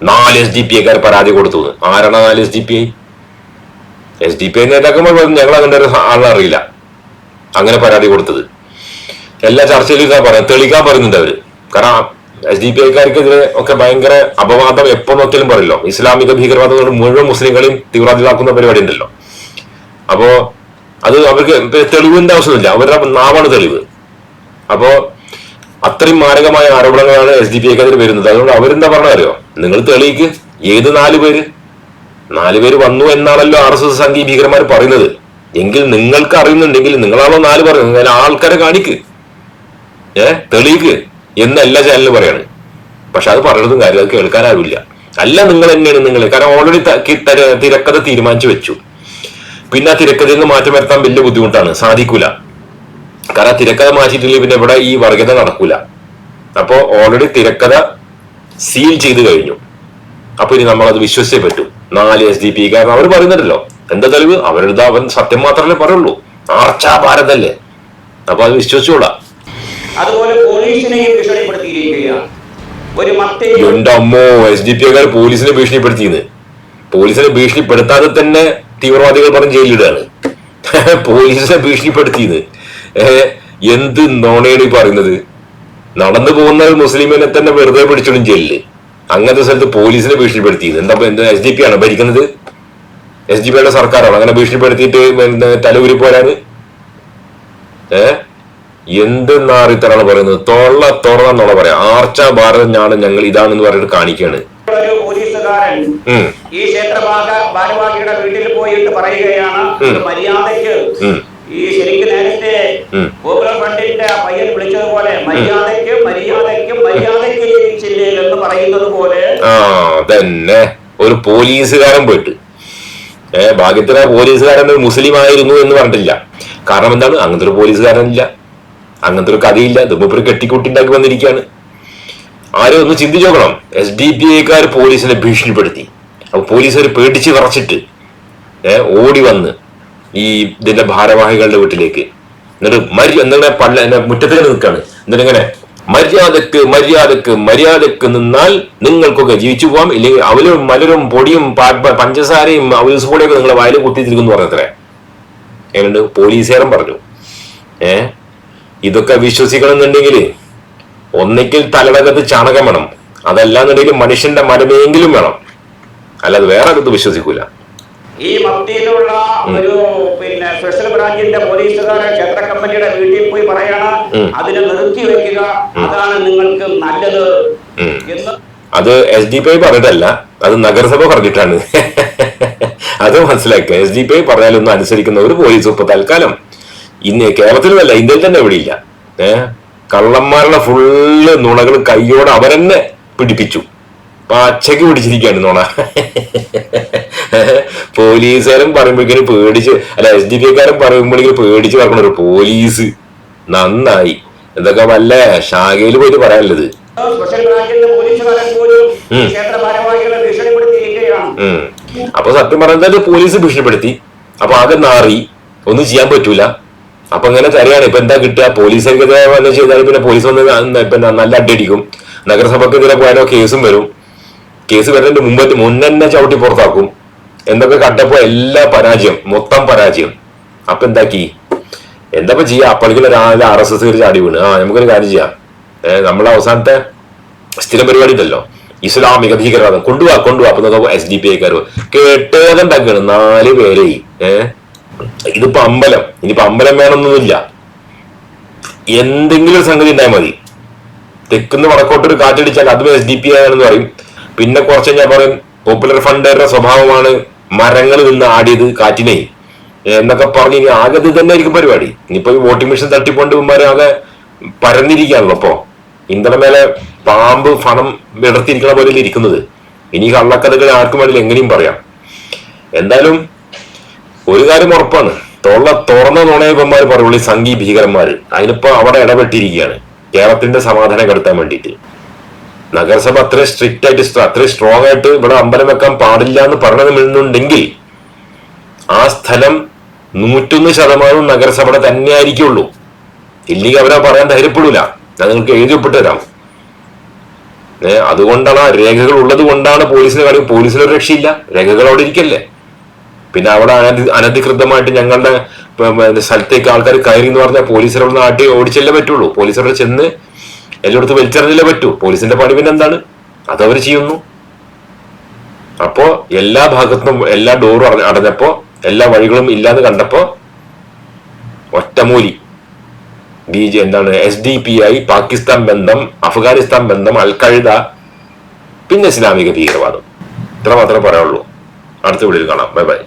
നാല് എസ് ഡി പി ഐക്കാർ പരാതി കൊടുത്തു. ആരാണ് നാല് S D P I S D P I നേതാക്കന്മാർ ഞങ്ങൾ അങ്ങനെ ഒരു ആളെ അറിയില്ല. അങ്ങനെ പരാതി കൊടുത്തത്. എല്ലാ ചർച്ചയിലും ഇതാ പറയാം തെളിയിക്കാൻ പറയുന്നുണ്ട് അവർ. കാരണം എസ് ഡി പി ഐക്കാർക്കെതിരെ ഒക്കെ ഭയങ്കര അപവാദം എപ്പോ നോക്കിയാലും പറയല്ലോ. ഇസ്ലാമിക ഭീകരവാദം മുഴുവൻ മുസ്ലിങ്ങളെയും തീവ്രവാദികളാക്കുന്ന പരിപാടി ഉണ്ടല്ലോ. അപ്പോ അത് അവർക്ക് തെളിവിന്റെ ആവശ്യമില്ല അവരുടെ നാവാണ് തെളിവ്. അപ്പോ അത്രയും മാരകമായ ആരോപണങ്ങളാണ് എസ് ഡി പി ഐക്കെതിരെ വരുന്നത്. അതുകൊണ്ട് അവരെന്താ പറഞ്ഞ അറിയോ? നിങ്ങൾ തെളിയിക്ക്. ഏത് നാല് പേര്? നാല് പേര് വന്നു എന്നാണല്ലോ ആർ എസ് എസ് സംഘീയ ഭീകരന്മാർ പറയുന്നത്. എങ്കിൽ നിങ്ങൾക്ക് അറിയുന്നുണ്ടെങ്കിൽ നിങ്ങളാണോ നാല് പറയുന്നത്? നിങ്ങൾ ആൾക്കാരെ കാണിക്ക്. ഏ? തെളിയിക്ക്. എന്ന് എല്ലാ ചാനലും പറയാണ്. പക്ഷെ അത് പറയുന്നതും കാര്യം അത് കേൾക്കാൻ ആരുമില്ല അല്ല നിങ്ങൾ തന്നെയാണ് നിങ്ങൾ കാരണം ഓൾറെഡി തിരക്കഥ തീരുമാനിച്ചു വെച്ചു. പിന്നെ ആ തിരക്കഥയിൽ നിന്ന് മാറ്റം വരുത്താൻ വലിയ ബുദ്ധിമുട്ടാണ്. സാധിക്കൂല. കാരണം തിരക്കഥ മാറ്റിയിട്ടില്ലെങ്കിൽ പിന്നെ ഇവിടെ ഈ വർഗത നടക്കൂല. അപ്പോ ഓൾറെഡി തിരക്കഥ സീൽ ചെയ്ത് കഴിഞ്ഞു. അപ്പൊ ഇനി നമ്മളത് വിശ്വസിച്ചേ പറ്റൂ. നാല് എസ് ഡി പി കാരണം അവർ പറയുന്നുണ്ടല്ലോ. എന്താ തെളിവ്? അവരുടെ അവൻ സത്യം മാത്രമല്ലേ പറയുള്ളൂ? ആർച്ചാ ഭാരതല്ലേ? അപ്പൊ അത് വിശ്വസിച്ചോളാം അതുപോലെ പോലീസിനെയും ഭീഷണിപ്പെടുത്തിയിരിക്കുകയാണ്. ഒരു മറ്റേ എന്റെ അമ്മോ എസ് ഡി പി കാർ പോലീസിനെ ഭീഷണിപ്പെടുത്തിയെന്ന് പോലീസിനെ ഭീഷണിപ്പെടുത്താതെ തന്നെ തീവ്രവാദികൾ പറഞ്ഞ് ജയിലിടുകയാണ് (laughs) പോലീസിനെ ഭീഷണിപ്പെടുത്തിയെന്ന് എന്ത് നോണയാണ് ഈ പറയുന്നത്? നടന്നു പോകുന്ന ഒരു മുസ്ലിമിനെ തന്നെ വെറുതെ പിടിച്ചിടും ജയിലിൽ അങ്ങനത്തെ സ്ഥലത്ത് പോലീസിനെ ഭീഷണിപ്പെടുത്തിയത്. എന്താ എസ് ഡി പി ആണോ ഭരിക്കുന്നത്? എസ് ഡി പിയുടെ സർക്കാരാണ്? അങ്ങനെ ഭീഷണിപ്പെടുത്തിയിട്ട് തല തലൂരി പോരാന് ഏ? എന്ത് നാറിത്തരാണ് പറയുന്നത്? തൊള്ള തുറന്നെന്നുള്ള പറയാം? ആർച്ച ഭാരതം ഞാൻ ഞങ്ങൾ ഇതാണെന്ന് പറഞ്ഞിട്ട് കാണിക്കാണ്. ഈ ക്ഷേത്ര ഭാരവാഹിയുടെ വീട്ടിൽ പോയിട്ട് പറയുകയാണ് മര്യാദയ്ക്ക്. ഈ ശരിക്കും നേരത്തെ. പോപ്പുലർ ഫണ്ടിന്റെ ആ പയ്യൻ വിളിച്ചതുപോലെ മര്യാദയ്ക്ക് മര്യാദയ്ക്ക് മര്യാദയ്ക്ക് ജീവിച്ചില്ലേ എന്ന് പറയുന്നത് പോലെ ആ തന്നെ ഒരു പോലീസുകാരൻ പോയിട്ട്. ഏർ ഭാഗ്യത്തിന് ആ പോലീസുകാരൻ ഒരു മുസ്ലിം ആയിരുന്നു എന്ന് പറഞ്ഞിട്ടില്ല. കാരണം എന്താണ്? അങ്ങനത്തെ ഒരു പോലീസുകാരനില്ല. അങ്ങനത്തെ ഒരു കഥയില്ല. ഇത് ഒരു കെട്ടിക്കൂട്ടിണ്ടാക്കി വന്നിരിക്കുകയാണ് ആരും ഒന്ന് ചിന്തിച്ചു നോക്കണം. എസ് ഡി പി ഐക്കാർ പോലീസിനെ ഭീഷണിപ്പെടുത്തി. അപ്പൊ പോലീസുകാർ പേടിച്ച് വിറച്ചിട്ട് ഓടി വന്ന് ഈ ഇതിന്റെ ഭാരവാഹികളുടെ വീട്ടിലേക്ക്. എന്നിട്ട് മര്യ എന്നിങ്ങനെ പള്ള എന്നെ മുറ്റത്തേക്ക് നിൽക്കുകയാണ് എന്നിട്ട് ഇങ്ങനെ മര്യാദയ്ക്ക് മര്യാദയ്ക്ക് മര്യാദയ്ക്ക് നിന്നാൽ നിങ്ങൾക്കൊക്കെ ജീവിച്ചു പോവാം. ഇല്ലെങ്കിൽ അവലും മലരും പൊടിയും പഞ്ചസാരയും അവൽസ് പൊടിയൊക്കെ നിങ്ങളെ വയലും കുത്തിത്തിരിക്കുന്നു പറഞ്ഞത്രേ. എങ്ങനെയുണ്ട്? പോലീസുകാരൻ പറഞ്ഞു. ഏ? ഇതൊക്കെ വിശ്വസിക്കണമെന്നുണ്ടെങ്കിൽ ഒന്നെങ്കിൽ തലടകത്ത് ചാണകം വേണം. അതല്ലാന്നുണ്ടെങ്കിൽ മനുഷ്യന്റെ മരമെങ്കിലും വേണം. അല്ലാതെ വേറെ അകത്ത് വിശ്വസിക്കൂല. ഈ മത്തിയിലുള്ള ഒരു പിന്നെ സ്പെഷ്യൽ ബ്രാഞ്ചിന്റെ പോലീസുകാരെ ക്ഷേത്ര കമ്മിറ്റിയുടെ വീട്ടിൽ പോയി പറയണ. അതിനെ നിർത്തി വെക്കുക അതാണ് നിങ്ങൾക്ക് നല്ലത്. എന്ന് അത് എസ് ഡി പി ഐ പറഞ്ഞിട്ടല്ല അത് നഗരസഭ പറഞ്ഞിട്ടാണ്. അത് മനസ്സിലാക്കുക. എസ് ഡി പി ഐ പറഞ്ഞാലൊന്നും അനുസരിക്കുന്ന ഒരു പോലീസ് ഇപ്പൊ തൽക്കാലം ഇന്ന് കേരളത്തിലുമല്ല ഇന്ത്യയിൽ തന്നെ എവിടെയില്ല. ഏഹ് കള്ളന്മാരുടെ ഫുള്ള് നുണകൾ കയ്യോടെ അവരെന്നെ പിടിപ്പിച്ചു. പച്ചക്ക് പിടിച്ചിരിക്കുകയാണ് നുണ. (laughs) പോലീസുകാരും പറയുമ്പോഴേക്കും പേടിച്ച് അല്ല എസ് ഡി പി പറയുമ്പോഴേക്കും പേടിച്ച് പറക്കണ ഒരു പോലീസ്. നന്നായി. എന്തൊക്കെ വല്ല ഷാഖയിൽ പോയിട്ട് പറയാനുള്ളത്. അപ്പൊ സത്യം പറഞ്ഞാൽ പോലീസ് ഭീഷണിപ്പെടുത്തി. അപ്പൊ ആകെ നാറി. ഒന്നും ചെയ്യാൻ പറ്റൂല. അപ്പൊ അങ്ങനെ തരികയാണ്. ഇപ്പൊ എന്താ കിട്ടുക? പോലീസ് വന്ന് ചെയ്താൽ പിന്നെ പോലീസ് വന്ന് ഇപ്പൊ പിന്നെ നല്ല അടിയടിക്കും. നഗരസഭക്കെതിരെ പോയാലോ കേസും വരും. കേസ് വരുന്നതിന്റെ മുമ്പ് മുന്നേ ചവിട്ടി പുറത്താക്കും. എന്തൊക്കെ കണ്ടപ്പോ എല്ലാ പരാജയം മൊത്തം പരാജയം. അപ്പൊ എന്താക്കി? എന്താ ഇപ്പൊ ചെയ്യാ? അപ്പോഴേക്കും രാവിലെ ആർ എസ് എസ് ചാടി വീണ്. ആ നമുക്കൊരു കാര്യം ചെയ്യാം. നമ്മളെ അവസാനത്തെ സ്ഥിരം പരിപാടി ഉണ്ടല്ലോ. ഇസ്ലാമിക ഭീകരവാദം. കൊണ്ടുപോവാ കൊണ്ടുപോവാ അപ്പൊ എസ് ഡി പി ഐക്കാർ കേട്ടേതുണ്ടാക്കാണ് നാല് പേരെ. ഏഹ് ഇതിപ്പോ അമ്പലം. ഇനിയിപ്പോ അമ്പലം വേണമെന്നൊന്നുമില്ല എന്തെങ്കിലും ഒരു സംഗതി ഉണ്ടായാൽ മതി. തെക്കുന്ന് വടക്കോട്ടൊരു കാറ്റടിച്ചാൽ അതും എസ് ഡി പി ആണെന്ന് പറയും. പിന്നെ കുറച്ച് ഞാൻ പറയും പോപ്പുലർ ഫണ്ടുകാരുടെ സ്വഭാവമാണ് മരങ്ങൾ നിന്ന് ആടിയത് കാറ്റിനെ. എന്നൊക്കെ പറഞ്ഞ് ഇനി ആകെ ഇത് തന്നെ ആയിരിക്കും പരിപാടി. ഇനിയിപ്പോ ഈ വോട്ടിംഗ് മെഷീൻ തട്ടിക്കൊണ്ട് ഇവന്മാര് ആകെ പരന്നിരിക്കുകയാണല്ലോ അപ്പോ. ഇന്ധന മേലെ പാമ്പ് ഫണം വിടർത്തിയിരിക്കണ പോലെ ഇരിക്കുന്നത്. ഇനി കള്ളക്കഥകൾ ആർക്കും വേണമെങ്കിലും എങ്ങനെയും പറയാം. എന്തായാലും ഒരു കാര്യം ഉറപ്പാണ്. തൊള്ള തുറന്ന നുണയപ്പന്മാർ പറയുള്ളൂ ഈ സംഘീ ഭീകരന്മാര്. അതിനിപ്പോ അവിടെ ഇടപെട്ടിരിക്കുകയാണ്. കേരളത്തിന്റെ സമാധാനം കെടുത്താൻ വേണ്ടിയിട്ട്. നഗരസഭ അത്രയും സ്ട്രിക്റ്റ് ആയിട്ട് അത്രയും സ്ട്രോങ് ആയിട്ട് ഇവിടെ അമ്പലം വെക്കാൻ പാടില്ല എന്ന് പറയണമെന്നുണ്ടെങ്കിൽ ആ സ്ഥലം നൂറ്റൊന്ന് ശതമാനവും നഗരസഭയുടെ തന്നെ ആയിരിക്കുള്ളൂ ഇല്ലെങ്കിൽ അവരെ പറയാൻ ധൈര്യപ്പെടില്ല ഞാൻ നിങ്ങൾക്ക് എഴുതിപ്പെട്ട് തരാം. ഏ അതുകൊണ്ടാണ് ആ രേഖകൾ ഉള്ളത് കൊണ്ടാണ് പോലീസിന് കാര്യം പോലീസിന് ഒരു രക്ഷയില്ല. രേഖകൾ അവിടെ ഇരിക്കല്ലേ. പിന്നെ അവിടെ അനധി അനധികൃതമായിട്ട് ഞങ്ങളുടെ സ്ഥലത്തേക്ക് ആൾക്കാർ കയറി എന്ന് പറഞ്ഞാൽ പോലീസിനെ നാട്ടിൽ ഓടിച്ചല്ലേ പറ്റുള്ളൂ. പോലീസ് അവിടെ ചെന്ന് എല്ലായിടത്തും വലിച്ചെറിഞ്ഞില്ലേ പറ്റൂ. പോലീസിന്റെ പണി പിന്നെ എന്താണ്? അതവർ ചെയ്യുന്നു. അപ്പോ എല്ലാ ഭാഗത്തും എല്ലാ ഡോറും അട- അടഞ്ഞപ്പോ എല്ലാ വഴികളും ഇല്ലാന്ന് കണ്ടപ്പോ ഒറ്റമൂലി. ബി ജെ എന്താണ്? S D P I Pakistan ബന്ധം അഫ്ഗാനിസ്ഥാൻ ബന്ധം അൽ ഖൈദ പിന്നെ ഇസ്ലാമിക ഭീകരവാദം. ഇത്ര മാത്രമേ പറയാനുള്ളൂ. അടുത്ത വീഡിയോയിൽ കാണാം. Bye bye.